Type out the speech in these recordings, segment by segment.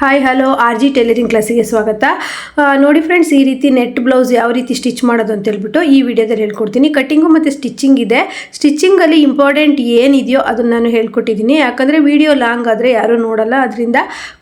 Hi hello R G tailoring ಕ್ಲಾಸಿಗೆ ಸ್ವಾಗತ. ನೋಡಿ ಫ್ರೆಂಡ್ಸ್ ಈ ರೀತಿ ನೆಟ್ ಬ್ಲೌಸ್ ಯಾವ ರೀತಿ ಸ್ಟಿಚ್ ಮಾಡೋದು ಅಂತ ಹೇಳ್ಬಿಟ್ಟು ಈ ವಿಡಿಯೋದಲ್ಲಿ ಹೇಳ್ಕೊಡ್ತೀನಿ. ಕಟ್ಟಿಂಗು ಮತ್ತು ಸ್ಟಿಚ್ಚಿಂಗ್ ಇದೆ. ಸ್ಟಿಚ್ಚಿಂಗಲ್ಲಿ ಇಂಪಾರ್ಟೆಂಟ್ ಏನಿದೆಯೋ ಅದನ್ನು ನಾನು ಹೇಳ್ಕೊಟ್ಟಿದ್ದೀನಿ. ಯಾಕಂದರೆ ವಿಡಿಯೋ ಲಾಂಗ್ ಆದರೆ ಯಾರೂ ನೋಡಲ್ಲ. ಅದರಿಂದ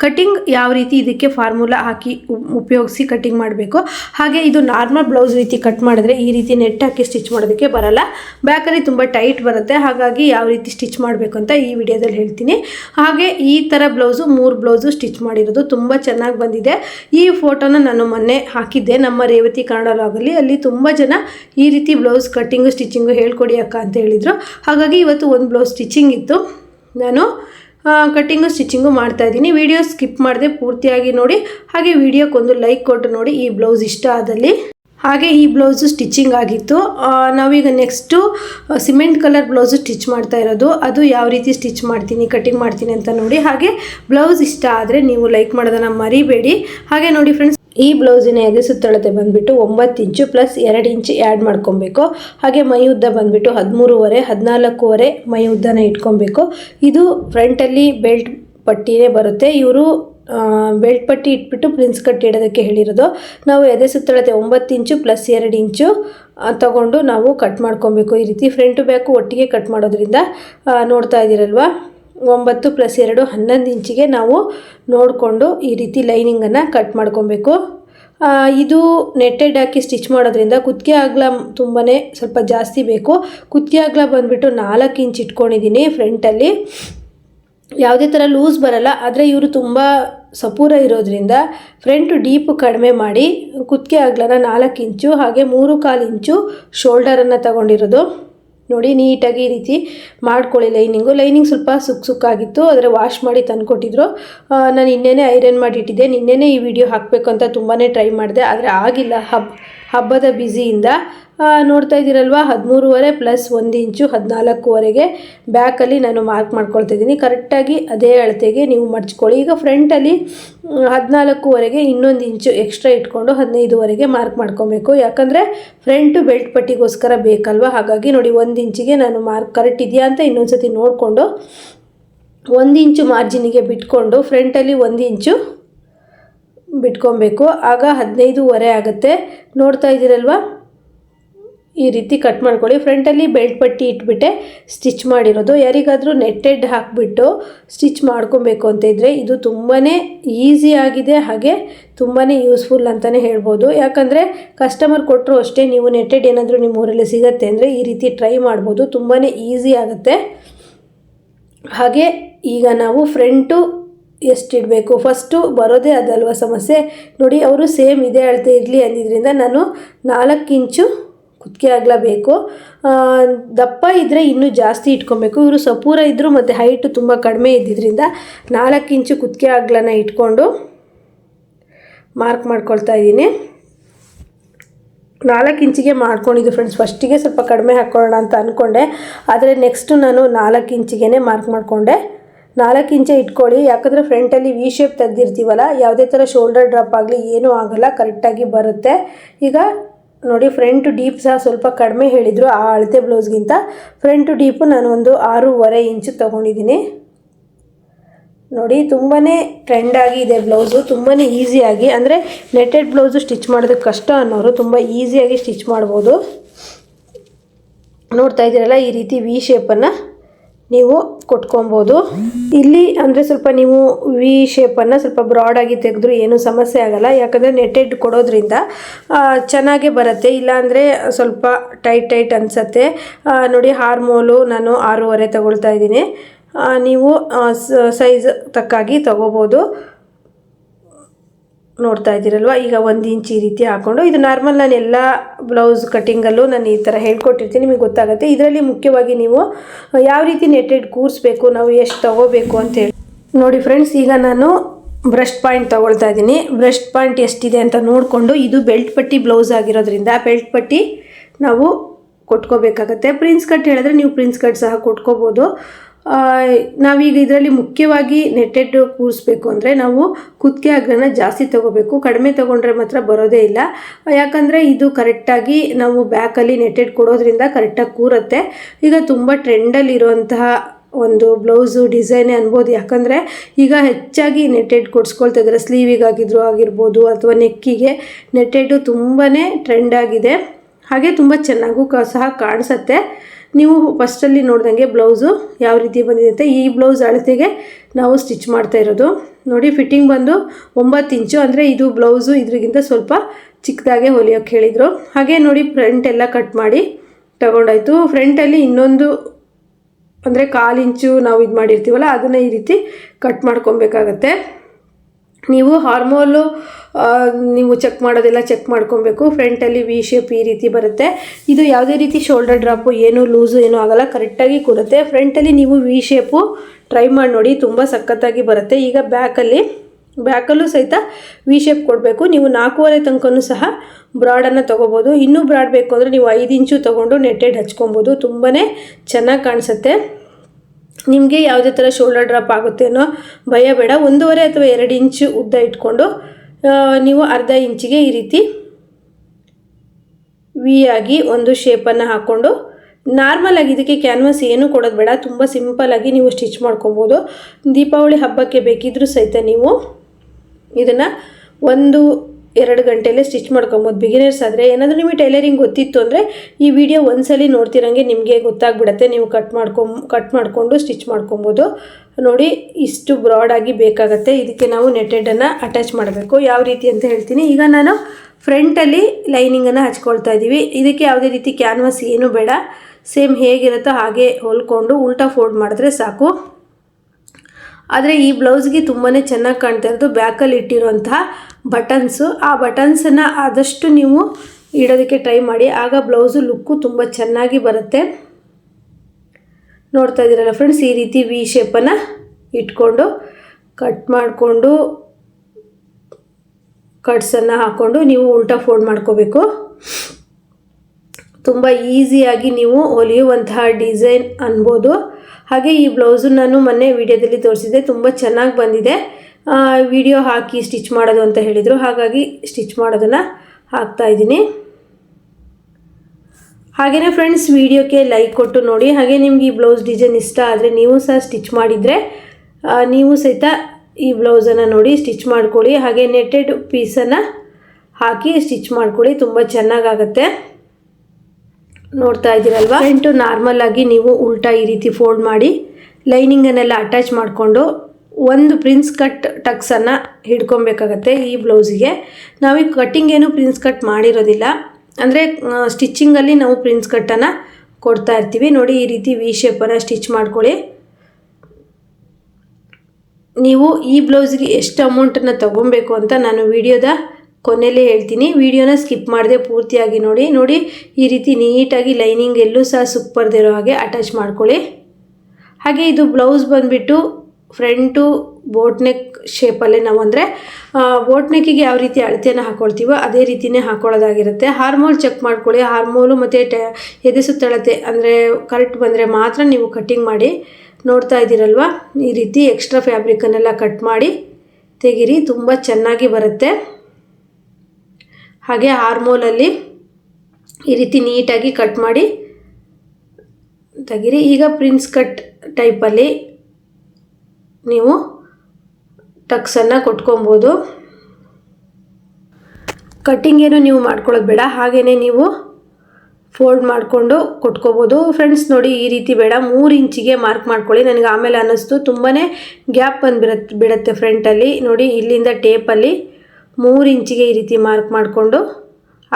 ಕಟ್ಟಿಂಗ್ ಯಾವ ರೀತಿ ಇದಕ್ಕೆ ಫಾರ್ಮುಲಾ ಹಾಕಿ ಉಪಯೋಗಿಸಿ ಕಟ್ಟಿಂಗ್ ಮಾಡಬೇಕು. ಹಾಗೆ ಇದು ನಾರ್ಮಲ್ ಬ್ಲೌಸ್ ರೀತಿ ಕಟ್ ಮಾಡಿದ್ರೆ ಈ ರೀತಿ ನೆಟ್ ಹಾಕಿ ಸ್ಟಿಚ್ ಮಾಡೋದಕ್ಕೆ ಬರಲ್ಲ. ಬ್ಯಾಕಲ್ಲಿ ತುಂಬ ಟೈಟ್ ಬರುತ್ತೆ. ಹಾಗಾಗಿ ಯಾವ ರೀತಿ ಸ್ಟಿಚ್ ಮಾಡಬೇಕು ಅಂತ ಈ ವಿಡಿಯೋದಲ್ಲಿ ಹೇಳ್ತೀನಿ. ಹಾಗೆ ಈ ಥರ ಬ್ಲೌಸು ಮೂರು ಬ್ಲೌಸು ಸ್ಟಿಚ್ ಮಾಡಿರೋದು ತುಂಬ ಚೆನ್ನಾಗಿ ಬಂದಿದೆ. ಈ ಫೋಟೋನ ನಾನು ಮೊನ್ನೆ ಹಾಕಿದ್ದೆ. ನಮ್ಮ ರೇವತಿ ಕನ್ನಡ ಲಾಗಲ್ಲಿ ಅಲ್ಲಿ ತುಂಬ ಜನ ಈ ರೀತಿ ಬ್ಲೌಸ್ ಕಟ್ಟಿಂಗು ಸ್ಟಿಚಿಂಗು ಹೇಳ್ಕೊಡಿ ಅಕ್ಕ ಅಂತ ಹೇಳಿದರು. ಹಾಗಾಗಿ ಇವತ್ತು ಒಂದು ಬ್ಲೌಸ್ ಸ್ಟಿಚಿಂಗ್ ಇತ್ತು. ನಾನು ಕಟ್ಟಿಂಗು ಸ್ಟಿಚಿಂಗು ಮಾಡ್ತಾಯಿದ್ದೀನಿ ವಿಡಿಯೋ ಸ್ಕಿಪ್ ಮಾಡದೆ ಪೂರ್ತಿಯಾಗಿ ನೋಡಿ. ಹಾಗೆ ವಿಡಿಯೋಕ್ಕೊಂದು ಲೈಕ್ ಕೊಟ್ಟು ನೋಡಿ ಈ ಬ್ಲೌಸ್ ಇಷ್ಟ ಆದಲ್ಲಿ. ಹಾಗೆ ಈ ಬ್ಲೌಸು ಸ್ಟಿಚಿಂಗ್ ಆಗಿತ್ತು. ನಾವೀಗ next cement colour blouse stitch ಮಾಡ್ತಾ ಇರೋದು. ಅದು ಯಾವ ರೀತಿ ಸ್ಟಿಚ್ ಮಾಡ್ತೀನಿ ಕಟ್ಟಿಂಗ್ ಮಾಡ್ತೀನಿ ಅಂತ ನೋಡಿ. ಹಾಗೆ ಬ್ಲೌಸ್ ಇಷ್ಟ ಆದರೆ ನೀವು ಲೈಕ್ ಮಾಡೋದನ್ನು ಮರಿಬೇಡಿ. ಹಾಗೆ ನೋಡಿ ಫ್ರೆಂಡ್ಸ್ ಈ ಬ್ಲೌಸಿನ ಎದೆ ಸುತ್ತಳತೆ ಬಂದುಬಿಟ್ಟು ಒಂಬತ್ತು ಇಂಚು ಪ್ಲಸ್ ಎರಡು ಇಂಚು ಆ್ಯಡ್ ಮಾಡ್ಕೊಬೇಕು. ಹಾಗೆ ಮೈ ಉದ್ದ ಬಂದುಬಿಟ್ಟು ಹದಿಮೂರುವರೆ, ಹದಿನಾಲ್ಕೂವರೆ ಮೈ ಉದ್ದನ ಇಟ್ಕೊಬೇಕು. ಇದು ಫ್ರಂಟಲ್ಲಿ ಬೆಲ್ಟ್ ಪಟ್ಟಿಯೇ ಬರುತ್ತೆ. ಇವರು ಬೆಲ್ಟ್ ಪಟ್ಟಿ ಇಟ್ಬಿಟ್ಟು ಪ್ರಿನ್ಸ್ ಕಟ್ ಇಡೋದಕ್ಕೆ ಹೇಳಿರೋದು. ನಾವು ಎದೆ ಸುತ್ತಳತೆ ಒಂಬತ್ತು ಇಂಚು ಪ್ಲಸ್ ಎರಡು ಇಂಚು ತಗೊಂಡು ನಾವು ಕಟ್ ಮಾಡ್ಕೊಬೇಕು. ಈ ರೀತಿ ಫ್ರಂಟು ಬ್ಯಾಕು ಒಟ್ಟಿಗೆ ಕಟ್ ಮಾಡೋದ್ರಿಂದ ನೋಡ್ತಾ ಇದ್ದೀರಲ್ವ? ಒಂಬತ್ತು ಪ್ಲಸ್ ಎರಡು ಹನ್ನೊಂದು ಇಂಚಿಗೆ ನಾವು ನೋಡಿಕೊಂಡು ಈ ರೀತಿ ಲೈನಿಂಗನ್ನು ಕಟ್ ಮಾಡ್ಕೊಬೇಕು. ಇದು ನೆಟ್ಟೆಡ್ ಹಾಕಿ ಸ್ಟಿಚ್ ಮಾಡೋದ್ರಿಂದ ಕುತ್ತಿಗೆ ಅಗಲ ತುಂಬಾ ಸ್ವಲ್ಪ ಜಾಸ್ತಿ ಬೇಕು. ಕುತ್ತಿಗೆ ಅಗಲ ಬಂದುಬಿಟ್ಟು ನಾಲ್ಕು ಇಂಚ್ ಇಟ್ಕೊಂಡಿದ್ದೀನಿ ಫ್ರಂಟಲ್ಲಿ ಯಾವುದೇ ಥರ ಲೂಸ್ ಬರಲ್ಲ, ಆದರೆ ಇವರು ತುಂಬ ಸಪೂರ ಇರೋದ್ರಿಂದ ಫ್ರಂಟ್ ಡೀಪ್ ಕಡಿಮೆ ಮಾಡಿ, ಕುತ್ತಿಗೆ ಅಗಲನ ನಾಲ್ಕು ಇಂಚು, ಹಾಗೆ ಮೂರು ಕಾಲು ಇಂಚು ಶೋಲ್ಡರನ್ನು ತಗೊಂಡಿರೋದು. ನೋಡಿ, ನೀಟಾಗಿ ಈ ರೀತಿ ಮಾಡ್ಕೊಳ್ಳಿ ಲೈನಿಂಗು ಲೈನಿಂಗ್ ಸ್ವಲ್ಪ ಸುಕ್ ಸುಕ್ಕಾಗಿತ್ತು ಆದರೆ ವಾಶ್ ಮಾಡಿ ತಂದುಕೊಟ್ಟಿದ್ರು. ನಾನು ಇನ್ನೇನೆ ಐರನ್ ಮಾಡಿಟ್ಟಿದ್ದೆ ನಿನ್ನೆನೇ ಈ ವಿಡಿಯೋ ಹಾಕಬೇಕು ಅಂತ ತುಂಬಾ ಟ್ರೈ ಮಾಡಿದೆ, ಆದರೆ ಆಗಿಲ್ಲ ಹಬ್ ಹಬ್ಬದ ಬ್ಯುಸಿಯಿಂದ ನೋಡ್ತಾ ಇದ್ದೀರಲ್ವ? ಹದಿಮೂರುವರೆ ಪ್ಲಸ್ ಒಂದು ಇಂಚು ಹದಿನಾಲ್ಕುವರೆಗೆ ಬ್ಯಾಕಲ್ಲಿ ನಾನು ಮಾರ್ಕ್ ಮಾಡ್ಕೊಳ್ತಾ ಇದ್ದೀನಿ. ಕರೆಕ್ಟಾಗಿ ಅದೇ ಅಳತೆಗೆ ನೀವು ಮಡ್ಚ್ಕೊಳ್ಳಿ ಈಗ ಫ್ರಂಟಲ್ಲಿ ಹದಿನಾಲ್ಕುವರೆಗೆ ಇನ್ನೊಂದು ಇಂಚು ಎಕ್ಸ್ಟ್ರಾ ಇಟ್ಕೊಂಡು ಹದಿನೈದುವರೆಗೆ ಮಾರ್ಕ್ ಮಾಡ್ಕೊಬೇಕು. ಯಾಕಂದರೆ ಫ್ರಂಟು ಬೆಲ್ಟ್ ಪಟ್ಟಿಗೋಸ್ಕರ ಬೇಕಲ್ವ? ಹಾಗಾಗಿ ನೋಡಿ, ಒಂದು ಇಂಚಿಗೆ ನಾನು ಮಾರ್ಕ್ ಕರೆಕ್ಟ್ ಇದೆಯಾ ಅಂತ ಇನ್ನೊಂದು ಸತಿ ನೋಡಿಕೊಂಡು, ಒಂದು ಇಂಚು ಮಾರ್ಜಿನಿಗೆ ಬಿಟ್ಕೊಂಡು ಫ್ರಂಟಲ್ಲಿ ಒಂದು ಇಂಚು ಬಿಟ್ಕೊಬೇಕು. ಆಗ ಹದಿನೈದುವರೆ ಆಗುತ್ತೆ. ನೋಡ್ತಾ ಇದ್ದೀರಲ್ವಾ? ಈ ರೀತಿ ಕಟ್ ಮಾಡ್ಕೊಳ್ಳಿ. ಫ್ರಂಟಲ್ಲಿ ಬೆಲ್ಟ್ ಪಟ್ಟಿ ಇಟ್ಬಿಟ್ಟೆ ಸ್ಟಿಚ್ ಮಾಡಿರೋದು. ಯಾರಿಗಾದರೂ ನೆಟ್ಟೆಡ್ ಹಾಕಿಬಿಟ್ಟು ಸ್ಟಿಚ್ ಮಾಡ್ಕೊಬೇಕು ಅಂತ ಇದ್ದರೆ ಇದು ತುಂಬಾ ಈಸಿ ಆಗಿದೆ. ಹಾಗೆ ತುಂಬಾ ಯೂಸ್ಫುಲ್ ಅಂತಲೇ ಹೇಳ್ಬೋದು. ಯಾಕಂದರೆ ಕಸ್ಟಮರ್ ಕೊಟ್ಟರು ಅಷ್ಟೇ ನೀವು ನೆಟ್ಟೆಡ್ ಏನಾದರೂ ನಿಮ್ಮ ಊರಲ್ಲಿ ಸಿಗತ್ತೆ ಅಂದರೆ ಈ ರೀತಿ ಟ್ರೈ ಮಾಡ್ಬೋದು. ತುಂಬಾ ಈಸಿ ಆಗುತ್ತೆ. ಹಾಗೆ ಈಗ ನಾವು ಫ್ರಂಟು ಎಷ್ಟಿಡಬೇಕು? ಫಸ್ಟು ಬರೋದೇ ಅದಲ್ವ ಸಮಸ್ಯೆ? ನೋಡಿ, ಅವರು ಸೇಮ್ ಇದೇ ಅಳತೆ ಇರಲಿ ಅಂದಿದ್ದರಿಂದ ನಾನು ನಾಲ್ಕು ಇಂಚು ಕುತ್ತಿಗೆ ಆಗಲೇಬೇಕು. ದಪ್ಪ ಇದ್ದರೆ ಇನ್ನೂ ಜಾಸ್ತಿ ಇಟ್ಕೊಬೇಕು. ಇವರು ಸಪೂರ ಇದ್ದರು ಮತ್ತು ಹೈಟು ತುಂಬ ಕಡಿಮೆ ಇದ್ದಿದ್ದರಿಂದ ನಾಲ್ಕು ಇಂಚು ಕುತ್ತಿಗೆ ಅಗ್ಲನ ಇಟ್ಕೊಂಡು ಮಾರ್ಕ್ ಮಾಡ್ಕೊಳ್ತಾ ಇದ್ದೀನಿ. ನಾಲ್ಕು ಇಂಚಿಗೆ ಮಾಡ್ಕೊಂಡಿದ್ದು ಫ್ರೆಂಡ್ಸ್ ಫಸ್ಟಿಗೆ ಸ್ವಲ್ಪ ಕಡಿಮೆ ಹಾಕ್ಕೊಳ್ಳೋಣ ಅಂತ ಅಂದ್ಕೊಂಡೆ ಆದರೆ ನೆಕ್ಸ್ಟು ನಾನು ನಾಲ್ಕು ಇಂಚಿಗೆ ಮಾರ್ಕ್ ಮಾಡಿಕೊಂಡೆ. ನಾಲ್ಕು ಇಂಚೆ ಇಟ್ಕೊಳ್ಳಿ. ಯಾಕಂದರೆ ಫ್ರಂಟಲ್ಲಿ ವಿ ಶೇಪ್ ತೆಗ್ದಿರ್ತೀವಲ್ಲ, ಯಾವುದೇ ಥರ ಶೋಲ್ಡರ್ ಡ್ರಾಪ್ ಆಗಲಿ ಏನೂ ಆಗಲ್ಲ ಕರೆಕ್ಟಾಗಿ ಬರುತ್ತೆ. ಈಗ ನೋಡಿ ಫ್ರಂಟ್ ಡೀಪ್ ಸಹ ಸ್ವಲ್ಪ ಕಡಿಮೆ ಹೇಳಿದರು ಆ ಅಳತೆ ಬ್ಲೌಸ್ಗಿಂತ ಫ್ರಂಟ್ ಡೀಪು ನಾನು ಒಂದು ಆರೂವರೆ ಇಂಚು ತೊಗೊಂಡಿದ್ದೀನಿ. ನೋಡಿ ತುಂಬಾ ಟ್ರೆಂಡಾಗಿ ಇದೆ ಬ್ಲೌಸು ತುಂಬಾ ಈಸಿಯಾಗಿ ಅಂದರೆ ನೆಟೆಡ್ ಬ್ಲೌಸು ಸ್ಟಿಚ್ ಮಾಡೋದಕ್ಕೆ ಕಷ್ಟ ಅನ್ನೋರು ತುಂಬ ಈಸಿಯಾಗಿ ಸ್ಟಿಚ್ ಮಾಡ್ಬೋದು. ನೋಡ್ತಾ ಇದ್ದೀರಲ್ಲ ಈ ರೀತಿ ವಿ ಶೇಪನ್ನು ನೀವು ಕೊಟ್ಕೊಬೋದು. ಇಲ್ಲಿ ಅಂದರೆ ಸ್ವಲ್ಪ ನೀವು ವಿ ಶೇಪನ್ನು ಸ್ವಲ್ಪ ಬ್ರಾಡಾಗಿ ತೆಗೆದ್ರು ಏನೂ ಸಮಸ್ಯೆ ಆಗಲ್ಲ. ಯಾಕಂದರೆ ನೆಟ್ಟೆಡ್ ಕೊಡೋದ್ರಿಂದ ಚೆನ್ನಾಗೇ ಬರುತ್ತೆ. ಇಲ್ಲಾಂದರೆ ಸ್ವಲ್ಪ ಟೈಟ್ ಟೈಟ್ ಅನಿಸತ್ತೆ. ನೋಡಿ ಹಾರ್ಮೋಲು ನಾನು ಆರೂವರೆ ತಗೊಳ್ತಾ ಇದ್ದೀನಿ. ನೀವು ಸೈಜ್ ತಕ್ಕಾಗಿ ತಗೋಬೋದು. ನೋಡ್ತಾ ಇದ್ದೀರಲ್ವ? ಈಗ ಒಂದು ಇಂಚ್ ಈ ರೀತಿ ಹಾಕ್ಕೊಂಡು ಇದು ನಾರ್ಮಲ್ ನಾನು ಎಲ್ಲ ಬ್ಲೌಸ್ ಕಟ್ಟಿಂಗಲ್ಲೂ ನಾನು ಈ ಥರ ಹೇಳ್ಕೊಟ್ಟಿರ್ತೀನಿ, ನಿಮಗೆ ಗೊತ್ತಾಗುತ್ತೆ. ಇದರಲ್ಲಿ ಮುಖ್ಯವಾಗಿ ನೀವು ಯಾವ ರೀತಿ ನೆಟ್ಟೆಡ್ ಕೂರಿಸ್ಬೇಕು ನಾವು ಎಷ್ಟು ತಗೋಬೇಕು ಅಂತೇಳಿ ನೋಡಿ ಫ್ರೆಂಡ್ಸ್ ಈಗ ನಾನು ಬ್ರಷ್ ಪಾಯಿಂಟ್ ತೊಗೊಳ್ತಾ ಇದ್ದೀನಿ. ಬ್ರಷ್ ಪಾಯಿಂಟ್ ಎಷ್ಟಿದೆ ಅಂತ ನೋಡಿಕೊಂಡು, ಇದು ಬೆಲ್ಟ್ ಪಟ್ಟಿ ಬ್ಲೌಸ್ ಆಗಿರೋದ್ರಿಂದ ಬೆಲ್ಟ್ ಪಟ್ಟಿ ನಾವು ಕೊಟ್ಕೋಬೇಕಾಗತ್ತೆ. ಪ್ರಿನ್ಸ್ ಕಟ್ ಹೇಳಿದ್ರೆ ನೀವು ಪ್ರಿನ್ಸ್ ಕಟ್ ಸಹ ಕೊಟ್ಕೋಬೋದು. ನಾವೀಗ ಇದರಲ್ಲಿ ಮುಖ್ಯವಾಗಿ ನೆಟ್ಟೆಡ್ ಕೂರಿಸ್ಬೇಕು ಅಂದರೆ ನಾವು ಕುತ್ತಿಗೆ ಅಗ್ರನ ಜಾಸ್ತಿ ತೊಗೋಬೇಕು. ಕಡಿಮೆ ತೊಗೊಂಡ್ರೆ ಮಾತ್ರ ಬರೋದೇ ಇಲ್ಲ. ಯಾಕಂದರೆ ಇದು ಕರೆಕ್ಟಾಗಿ ನಾವು ಬ್ಯಾಕಲ್ಲಿ ನೆಟ್ಟೆಡ್ ಕೊಡೋದ್ರಿಂದ ಕರೆಕ್ಟಾಗಿ ಕೂರುತ್ತೆ. ಈಗ ತುಂಬ ಟ್ರೆಂಡಲ್ಲಿರುವಂತಹ ಒಂದು ಬ್ಲೌಸು ಡಿಸೈನೇ ಅನ್ಬೋದು. ಯಾಕಂದರೆ ಈಗ ಹೆಚ್ಚಾಗಿ ನೆಟ್ಟೆಡ್ ಕೊಡ್ಸ್ಕೊಳ್ತಾ ಇದ್ದಾರೆ ಸ್ಲೀವಿಗೆ ಆಗಿದ್ರು ಆಗಿರ್ಬೋದು ಅಥವಾ ನೆಕ್ಕಿಗೆ ನೆಟ್ಟೆಡು ತುಂಬಾ ಟ್ರೆಂಡ್ ಆಗಿದೆ. ಹಾಗೆ ತುಂಬ ಚೆನ್ನಾಗೂ ಸಹ ಕಾಣಿಸುತ್ತೆ. ನೀವು ಫಸ್ಟಲ್ಲಿ ನೋಡ್ದಂಗೆ ಬ್ಲೌಸು ಯಾವ ರೀತಿ ಬಂದಿದೆ ಅಂತ ಈ ಬ್ಲೌಸ್ ಅಳತೆಗೆ ನಾವು ಸ್ಟಿಚ್ ಮಾಡ್ತಾ ಇರೋದು. ನೋಡಿ ಫಿಟ್ಟಿಂಗ್ ಬಂದು ಒಂಬತ್ತು ಇಂಚು ಅಂದರೆ ಇದು ಬ್ಲೌಸು ಇದ್ರಿಗಿಂತ ಸ್ವಲ್ಪ ಚಿಕ್ಕದಾಗೆ ಹೊಲಿಯೋಕ್ಕೆ ಹೇಳಿದರು. ಹಾಗೆ ನೋಡಿ ಫ್ರಂಟ್ ಎಲ್ಲ ಕಟ್ ಮಾಡಿ ತಗೊಂಡಾಯಿತು. ಫ್ರಂಟಲ್ಲಿ ಇನ್ನೊಂದು ಅಂದರೆ ಕಾಲು ಇಂಚು ನಾವು ಇದು ಮಾಡಿರ್ತೀವಲ್ಲ, ಅದನ್ನು ಈ ರೀತಿ ಕಟ್ ಮಾಡ್ಕೊಬೇಕಾಗತ್ತೆ. ನೀವು ಹಾರ್ಮೋಲು ನೀವು ಚೆಕ್ ಮಾಡೋದೆಲ್ಲ ಚೆಕ್ ಮಾಡ್ಕೊಬೇಕು. ಫ್ರಂಟಲ್ಲಿ ವಿ ಶೇಪ್ ಈ ರೀತಿ ಬರುತ್ತೆ. ಇದು ಯಾವುದೇ ರೀತಿ ಶೋಲ್ಡರ್ ಡ್ರಾಪು ಏನು ಲೂಸು ಏನೂ ಆಗಲ್ಲ ಕರೆಕ್ಟಾಗಿ ಕೂರುತ್ತೆ. ಫ್ರಂಟಲ್ಲಿ ನೀವು ವಿ ಶೇಪು ಟ್ರೈ ಮಾಡಿ ನೋಡಿ, ತುಂಬ ಸಖತ್ತಾಗಿ ಬರುತ್ತೆ. ಈಗ ಬ್ಯಾಕಲ್ಲಿ ಬ್ಯಾಕಲ್ಲೂ ಸಹಿತ ವಿ ಶೇಪ್ ಕೊಡಬೇಕು. ನೀವು ನಾಲ್ಕೂವರೆ ತನಕನೂ ಸಹ ಬ್ರಾಡನ್ನು ತೊಗೋಬೋದು. ಇನ್ನೂ ಬ್ರಾಡ್ ಬೇಕು ಅಂದರೆ ನೀವು ಐದು ಇಂಚು ತೊಗೊಂಡು ನೆಟ್ಟೆಡ್ ಹಚ್ಕೊಬೋದು. ತುಂಬಾ ಚೆನ್ನಾಗಿ ಕಾಣಿಸುತ್ತೆ. ನಿಮಗೆ ಯಾವುದೇ ಥರ ಶೋಲ್ಡರ್ ಡ್ರಾಪ್ ಆಗುತ್ತೇನೋ ಭಯ ಬೇಡ. ಒಂದೂವರೆ ಅಥವಾ ಎರಡು ಇಂಚು ಉದ್ದ ಇಟ್ಕೊಂಡು ನೀವು ಅರ್ಧ ಇಂಚಿಗೆ ಈ ರೀತಿ ವಿ ಆಗಿ ಒಂದು ಶೇಪನ್ನು ಹಾಕ್ಕೊಂಡು ನಾರ್ಮಲ್ ಆಗಿ ಇದಕ್ಕೆ ಕ್ಯಾನ್ವಾಸ್ ಏನೂ ಕೊಡೋದು ಬೇಡ. ತುಂಬ ಸಿಂಪಲ್ ಆಗಿ ನೀವು ಸ್ಟಿಚ್ ಮಾಡ್ಕೊಬೋದು. ದೀಪಾವಳಿ ಹಬ್ಬಕ್ಕೆ ಬೇಕಿದ್ರೂ ಸಹಿತ ನೀವು ಇದನ್ನು ಒಂದು ಎರಡು ಗಂಟೆಯಲ್ಲೇ ಸ್ಟಿಚ್ ಮಾಡ್ಕೊಬೋದು. ಬಿಗಿನರ್ಸ್ ಆದರೆ ಏನಾದರೂ ನಿಮಗೆ ಟೈಲರಿಂಗ್ ಗೊತ್ತಿತ್ತು ಅಂದರೆ ಈ ವಿಡಿಯೋ ಒಂದ್ಸಲಿ ನೋಡ್ತಿರಂಗೆ, ನಿಮಗೆ ಗೊತ್ತಾಗ್ಬಿಡತ್ತೆ. ನೀವು ಕಟ್ ಮಾಡ್ಕೊಂ ಕಟ್ ಮಾಡಿಕೊಂಡು ಸ್ಟಿಚ್ ಮಾಡ್ಕೊಬೋದು. ನೋಡಿ, ಇಷ್ಟು ಬ್ರಾಡಾಗಿ ಬೇಕಾಗತ್ತೆ. ಇದಕ್ಕೆ ನಾವು ನೆಟೆಡನ್ನು ಅಟ್ಯಾಚ್ ಮಾಡಬೇಕು. ಯಾವ ರೀತಿ ಅಂತ ಹೇಳ್ತೀನಿ. ಈಗ ನಾನು ಫ್ರಂಟಲ್ಲಿ ಲೈನಿಂಗನ್ನು ಹಚ್ಕೊಳ್ತಾ ಇದ್ದೀವಿ ಇದಕ್ಕೆ ಯಾವುದೇ ರೀತಿ ಕ್ಯಾನ್ವಾಸ್ ಏನೂ ಬೇಡ. ಸೇಮ್ ಹೇಗಿರುತ್ತೋ ಹಾಗೆ ಹೊಲ್ಕೊಂಡು ಉಲ್ಟಾ ಫೋಲ್ಡ್ ಮಾಡಿದ್ರೆ ಸಾಕು. ಆದರೆ ಈ ಬ್ಲೌಸ್ಗೆ ತುಂಬಾ ಚೆನ್ನಾಗಿ ಕಾಣ್ತಾ ಇರೋದು ಬ್ಯಾಕಲ್ಲಿ ಇಟ್ಟಿರುವಂತಹ ಬಟನ್ಸು ಆ ಬಟನ್ಸನ್ನು ಆದಷ್ಟು ನೀವು ಇಡೋದಕ್ಕೆ ಟ್ರೈ ಮಾಡಿ. ಆಗ ಬ್ಲೌಸು ಲುಕ್ಕು ತುಂಬ ಚೆನ್ನಾಗಿ ಬರುತ್ತೆ. ನೋಡ್ತಾ ಇದ್ದೀರಲ್ಲ ಫ್ರೆಂಡ್ಸ್ ಈ ರೀತಿ ವಿ ಶೇಪನ್ನು ಇಟ್ಕೊಂಡು ಕಟ್ ಮಾಡಿಕೊಂಡು ಕಟ್ಸನ್ನು ಹಾಕ್ಕೊಂಡು ನೀವು ಉಲ್ಟಾ ಫೋಲ್ಡ್ ಮಾಡ್ಕೋಬೇಕು. ತುಂಬ ಈಸಿಯಾಗಿ ನೀವು ಹೊಲಿಯುವಂತಹ ಡಿಸೈನ್ ಅನ್ಬೋದು. ಹಾಗೆ ಈ ಬ್ಲೌಸು ನಾನು ಮೊನ್ನೆ ವಿಡಿಯೋದಲ್ಲಿ ತೋರಿಸಿದ್ದೆ, ತುಂಬ ಚೆನ್ನಾಗಿ ಬಂದಿದೆ. ವಿಡಿಯೋ ಹಾಕಿ ಸ್ಟಿಚ್ ಮಾಡೋದು ಅಂತ ಹೇಳಿದರು, ಹಾಗಾಗಿ ಸ್ಟಿಚ್ ಮಾಡೋದನ್ನು ಹಾಕ್ತಾ ಇದ್ದೀನಿ. ಹಾಗೆಯೇ ಫ್ರೆಂಡ್ಸ್ ವಿಡಿಯೋಕ್ಕೆ ಲೈಕ್ ಕೊಟ್ಟು ನೋಡಿ, ಹಾಗೆ ನಿಮ್ಗೆ ಈ ಬ್ಲೌಸ್ ಡಿಸೈನ್ ಇಷ್ಟ ಆದರೆ ನೀವು ಸಹ ಸ್ಟಿಚ್ ಮಾಡಿದರೆ ನೀವು ಸಹಿತ ಈ ಬ್ಲೌಸನ್ನು ನೋಡಿ ಸ್ಟಿಚ್ ಮಾಡ್ಕೊಳ್ಳಿ. ಹಾಗೆ ನೆಟ್ಟೆಡ್ ಪೀಸನ್ನು ಹಾಕಿ ಸ್ಟಿಚ್ ಮಾಡ್ಕೊಳ್ಳಿ, ತುಂಬ ಚೆನ್ನಾಗಾಗತ್ತೆ. ನೋಡ್ತಾ ಇದ್ದೀರಲ್ವಾ? ಫ್ರಂಟು ನಾರ್ಮಲ್ ಆಗಿ ನೀವು ಉಲ್ಟಾ ಈ ರೀತಿ ಫೋಲ್ಡ್ ಮಾಡಿ ಲೈನಿಂಗನ್ನೆಲ್ಲ ಅಟ್ಯಾಚ್ ಮಾಡಿಕೊಂಡು ಒಂದು ಪ್ರಿನ್ಸ್ ಕಟ್ ಟಕ್ಸನ್ನು ಹಿಡ್ಕೊಬೇಕಾಗತ್ತೆ ಈ ಬ್ಲೌಸಿಗೆ ನಾವೀಗ ಕಟ್ಟಿಂಗ್ ಏನು ಪ್ರಿನ್ಸ್ ಕಟ್ ಮಾಡಿರೋದಿಲ್ಲ. ಅಂದರೆ ಸ್ಟಿಚ್ಚಿಂಗಲ್ಲಿ ನಾವು ಪ್ರಿನ್ಸ್ ಕಟ್ಟನ್ನು ಕೊಡ್ತಾ ಇರ್ತೀವಿ. ನೋಡಿ ಈ ರೀತಿ ವಿ ಶೇಪನ್ನು ಸ್ಟಿಚ್ ಮಾಡ್ಕೊಳ್ಳಿ. ನೀವು ಈ ಬ್ಲೌಸಿಗೆ ಎಷ್ಟು ಅಮೌಂಟನ್ನು ತೊಗೊಬೇಕು ಅಂತ ನಾನು ವಿಡಿಯೋದ ಕೊನೆಯಲ್ಲೇ ಹೇಳ್ತೀನಿ, ವಿಡಿಯೋನ ಸ್ಕಿಪ್ ಮಾಡದೆ ಪೂರ್ತಿಯಾಗಿ ನೋಡಿ ನೋಡಿ ಈ ರೀತಿ ನೀಟಾಗಿ ಲೈನಿಂಗ್ ಎಲ್ಲೂ ಸಹ ಸುಕ್ ಬರ್ದಿರೋ ಹಾಗೆ ಅಟ್ಯಾಚ್ ಮಾಡ್ಕೊಳ್ಳಿ. ಹಾಗೆ ಇದು ಬ್ಲೌಸ್ ಬಂದುಬಿಟ್ಟು ಫ್ರಂಟು ಬೋಟ್ನೆಕ್ ಶೇಪಲ್ಲೇ ನಾವು ಅಂದರೆ ಬೋಟ್ನೆಕ್ಕಿಗೆ ಯಾವ ರೀತಿ ಅಳತೆಯನ್ನು ಹಾಕ್ಕೊಳ್ತೀವೋ ಅದೇ ರೀತಿಯೇ ಹಾಕ್ಕೊಳ್ಳೋದಾಗಿರುತ್ತೆ ಹಾರ್ಮೋಲ್ ಚೆಕ್ ಮಾಡ್ಕೊಳ್ಳಿ ಹಾರ್ಮೋಲು ಮತ್ತು ಟ ಎದೆ ಸುತ್ತಳತೆ ಅಂದರೆ ಕರೆಕ್ಟ್ ಬಂದರೆ ಮಾತ್ರ ನೀವು ಕಟ್ಟಿಂಗ್ ಮಾಡಿ ನೋಡ್ತಾ ಇದ್ದೀರಲ್ವ? ಈ ರೀತಿ ಎಕ್ಸ್ಟ್ರಾ ಫ್ಯಾಬ್ರಿಕನ್ನೆಲ್ಲ ಕಟ್ ಮಾಡಿ ತೆಗಿರಿ, ತುಂಬ ಚೆನ್ನಾಗಿ ಬರುತ್ತೆ. ಹಾಗೆ ಹಾರ್ಮೋಲಲ್ಲಿ ಈ ರೀತಿ ನೀಟಾಗಿ ಕಟ್ ಮಾಡಿ ತೆಗಿರಿ. ಈಗ ಪ್ರಿನ್ಸ್ ಕಟ್ ಟೈಪಲ್ಲಿ ನೀವು ಟಕ್ಸನ್ನು ಕೊಟ್ಕೊಬೋದು. ಕಟ್ಟಿಂಗ್ ಏನು ನೀವು ಮಾಡ್ಕೊಳ್ಳೋದು ಬೇಡ. ಹಾಗೆಯೇ ನೀವು ಫೋಲ್ಡ್ ಮಾಡಿಕೊಂಡು ಕೊಟ್ಕೋಬೋದು. ಫ್ರೆಂಡ್ಸ್ ನೋಡಿ ಈ ರೀತಿ ಬೇಡ. ಮೂರು ಇಂಚಿಗೆ ಮಾರ್ಕ್ ಮಾಡ್ಕೊಳ್ಳಿ. ನನಗೆ ಆಮೇಲೆ ಅನ್ನಿಸ್ತು. ತುಂಬಾ ಗ್ಯಾಪ್ ಬಂದುಬಿಡತ್ತೆ ಬಿಡುತ್ತೆ ಫ್ರಂಟಲ್ಲಿ ನೋಡಿ ಇಲ್ಲಿಂದ ಟೇಪಲ್ಲಿ ಮೂರು ಇಂಚಿಗೆ ಈ ರೀತಿ ಮಾರ್ಕ್ ಮಾಡಿಕೊಂಡು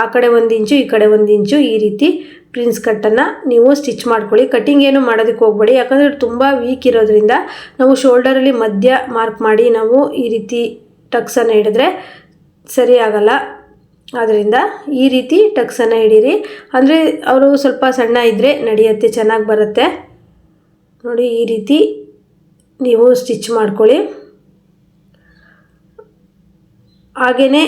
ಆ ಕಡೆ ಒಂದು ಇಂಚು, ಈ ಕಡೆ ಒಂದು ಇಂಚು ಈ ರೀತಿ ಪ್ರಿನ್ಸ್ ಕಟ್ಟನ್ನು ನೀವು ಸ್ಟಿಚ್ ಮಾಡ್ಕೊಳ್ಳಿ. ಕಟ್ಟಿಂಗ್ ಏನು ಮಾಡೋದಕ್ಕೆ ಹೋಗಬೇಡಿ. ಯಾಕಂದರೆ ತುಂಬ ವೀಕ್ ಇರೋದ್ರಿಂದ ನಾವು ಶೋಲ್ಡರಲ್ಲಿ ಮಧ್ಯ ಮಾರ್ಕ್ ಮಾಡಿ ನಾವು ಈ ರೀತಿ ಟಕ್ಸನ್ನು ಹಿಡಿದ್ರೆ ಸರಿ ಆಗಲ್ಲ. ಆದ್ದರಿಂದ ಈ ರೀತಿ ಟಕ್ಸನ್ನು ಹಿಡೀರಿ. ಅಂದರೆ ಅವರು ಸ್ವಲ್ಪ ಸಣ್ಣ ಇದ್ದರೆ ನಡೆಯುತ್ತೆ, ಚೆನ್ನಾಗಿ ಬರುತ್ತೆ. ನೋಡಿ ಈ ರೀತಿ ನೀವು ಸ್ಟಿಚ್ ಮಾಡ್ಕೊಳ್ಳಿ. ಹಾಗೆಯೇ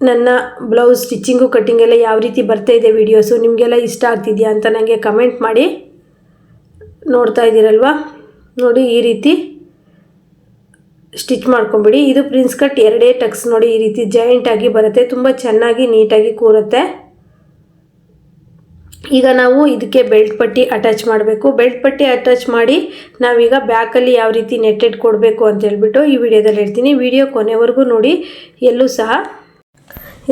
ನನ್ನ ಬ್ಲೌಸ್ ಸ್ಟಿಚ್ಚಿಂಗು ಕಟ್ಟಿಂಗೆಲ್ಲ ಯಾವ ರೀತಿ ಬರ್ತಾ ಇದೆ ವೀಡಿಯೋಸು ನಿಮಗೆಲ್ಲ ಇಷ್ಟ ಆಗ್ತಿದೆಯಾ ಅಂತ ನನಗೆ ಕಮೆಂಟ್ ಮಾಡಿ. ನೋಡ್ತಾ ಇದ್ದೀರಲ್ವಾ? ನೋಡಿ ಈ ರೀತಿ ಸ್ಟಿಚ್ ಮಾಡ್ಕೊಂಬಿಡಿ. ಇದು ಪ್ರಿನ್ಸ್ ಕಟ್ ಎರಡೇ ಟಕ್ಸ್ ನೋಡಿ ಈ ರೀತಿ ಜಾಯಿಂಟಾಗಿ ಬರುತ್ತೆ. ತುಂಬ ಚೆನ್ನಾಗಿ ನೀಟಾಗಿ ಕೂರುತ್ತೆ. ಈಗ ನಾವು ಇದಕ್ಕೆ ಬೆಲ್ಟ್ ಪಟ್ಟಿ ಅಟ್ಯಾಚ್ ಮಾಡಬೇಕು. ಬೆಲ್ಟ್ ಪಟ್ಟಿ ಅಟ್ಯಾಚ್ ಮಾಡಿ ನಾವೀಗ ಬ್ಯಾಕಲ್ಲಿ ಯಾವ ರೀತಿ ನೆಟ್ಟೆಡ್ ಕೊಡಬೇಕು ಅಂತ ಹೇಳ್ಬಿಟ್ಟು ಈ ವಿಡಿಯೋದಲ್ಲಿ ಹೇಳ್ತೀನಿ. ವಿಡಿಯೋ ಕೊನೆವರೆಗೂ ನೋಡಿ. ಎಲ್ಲೂ ಸಹ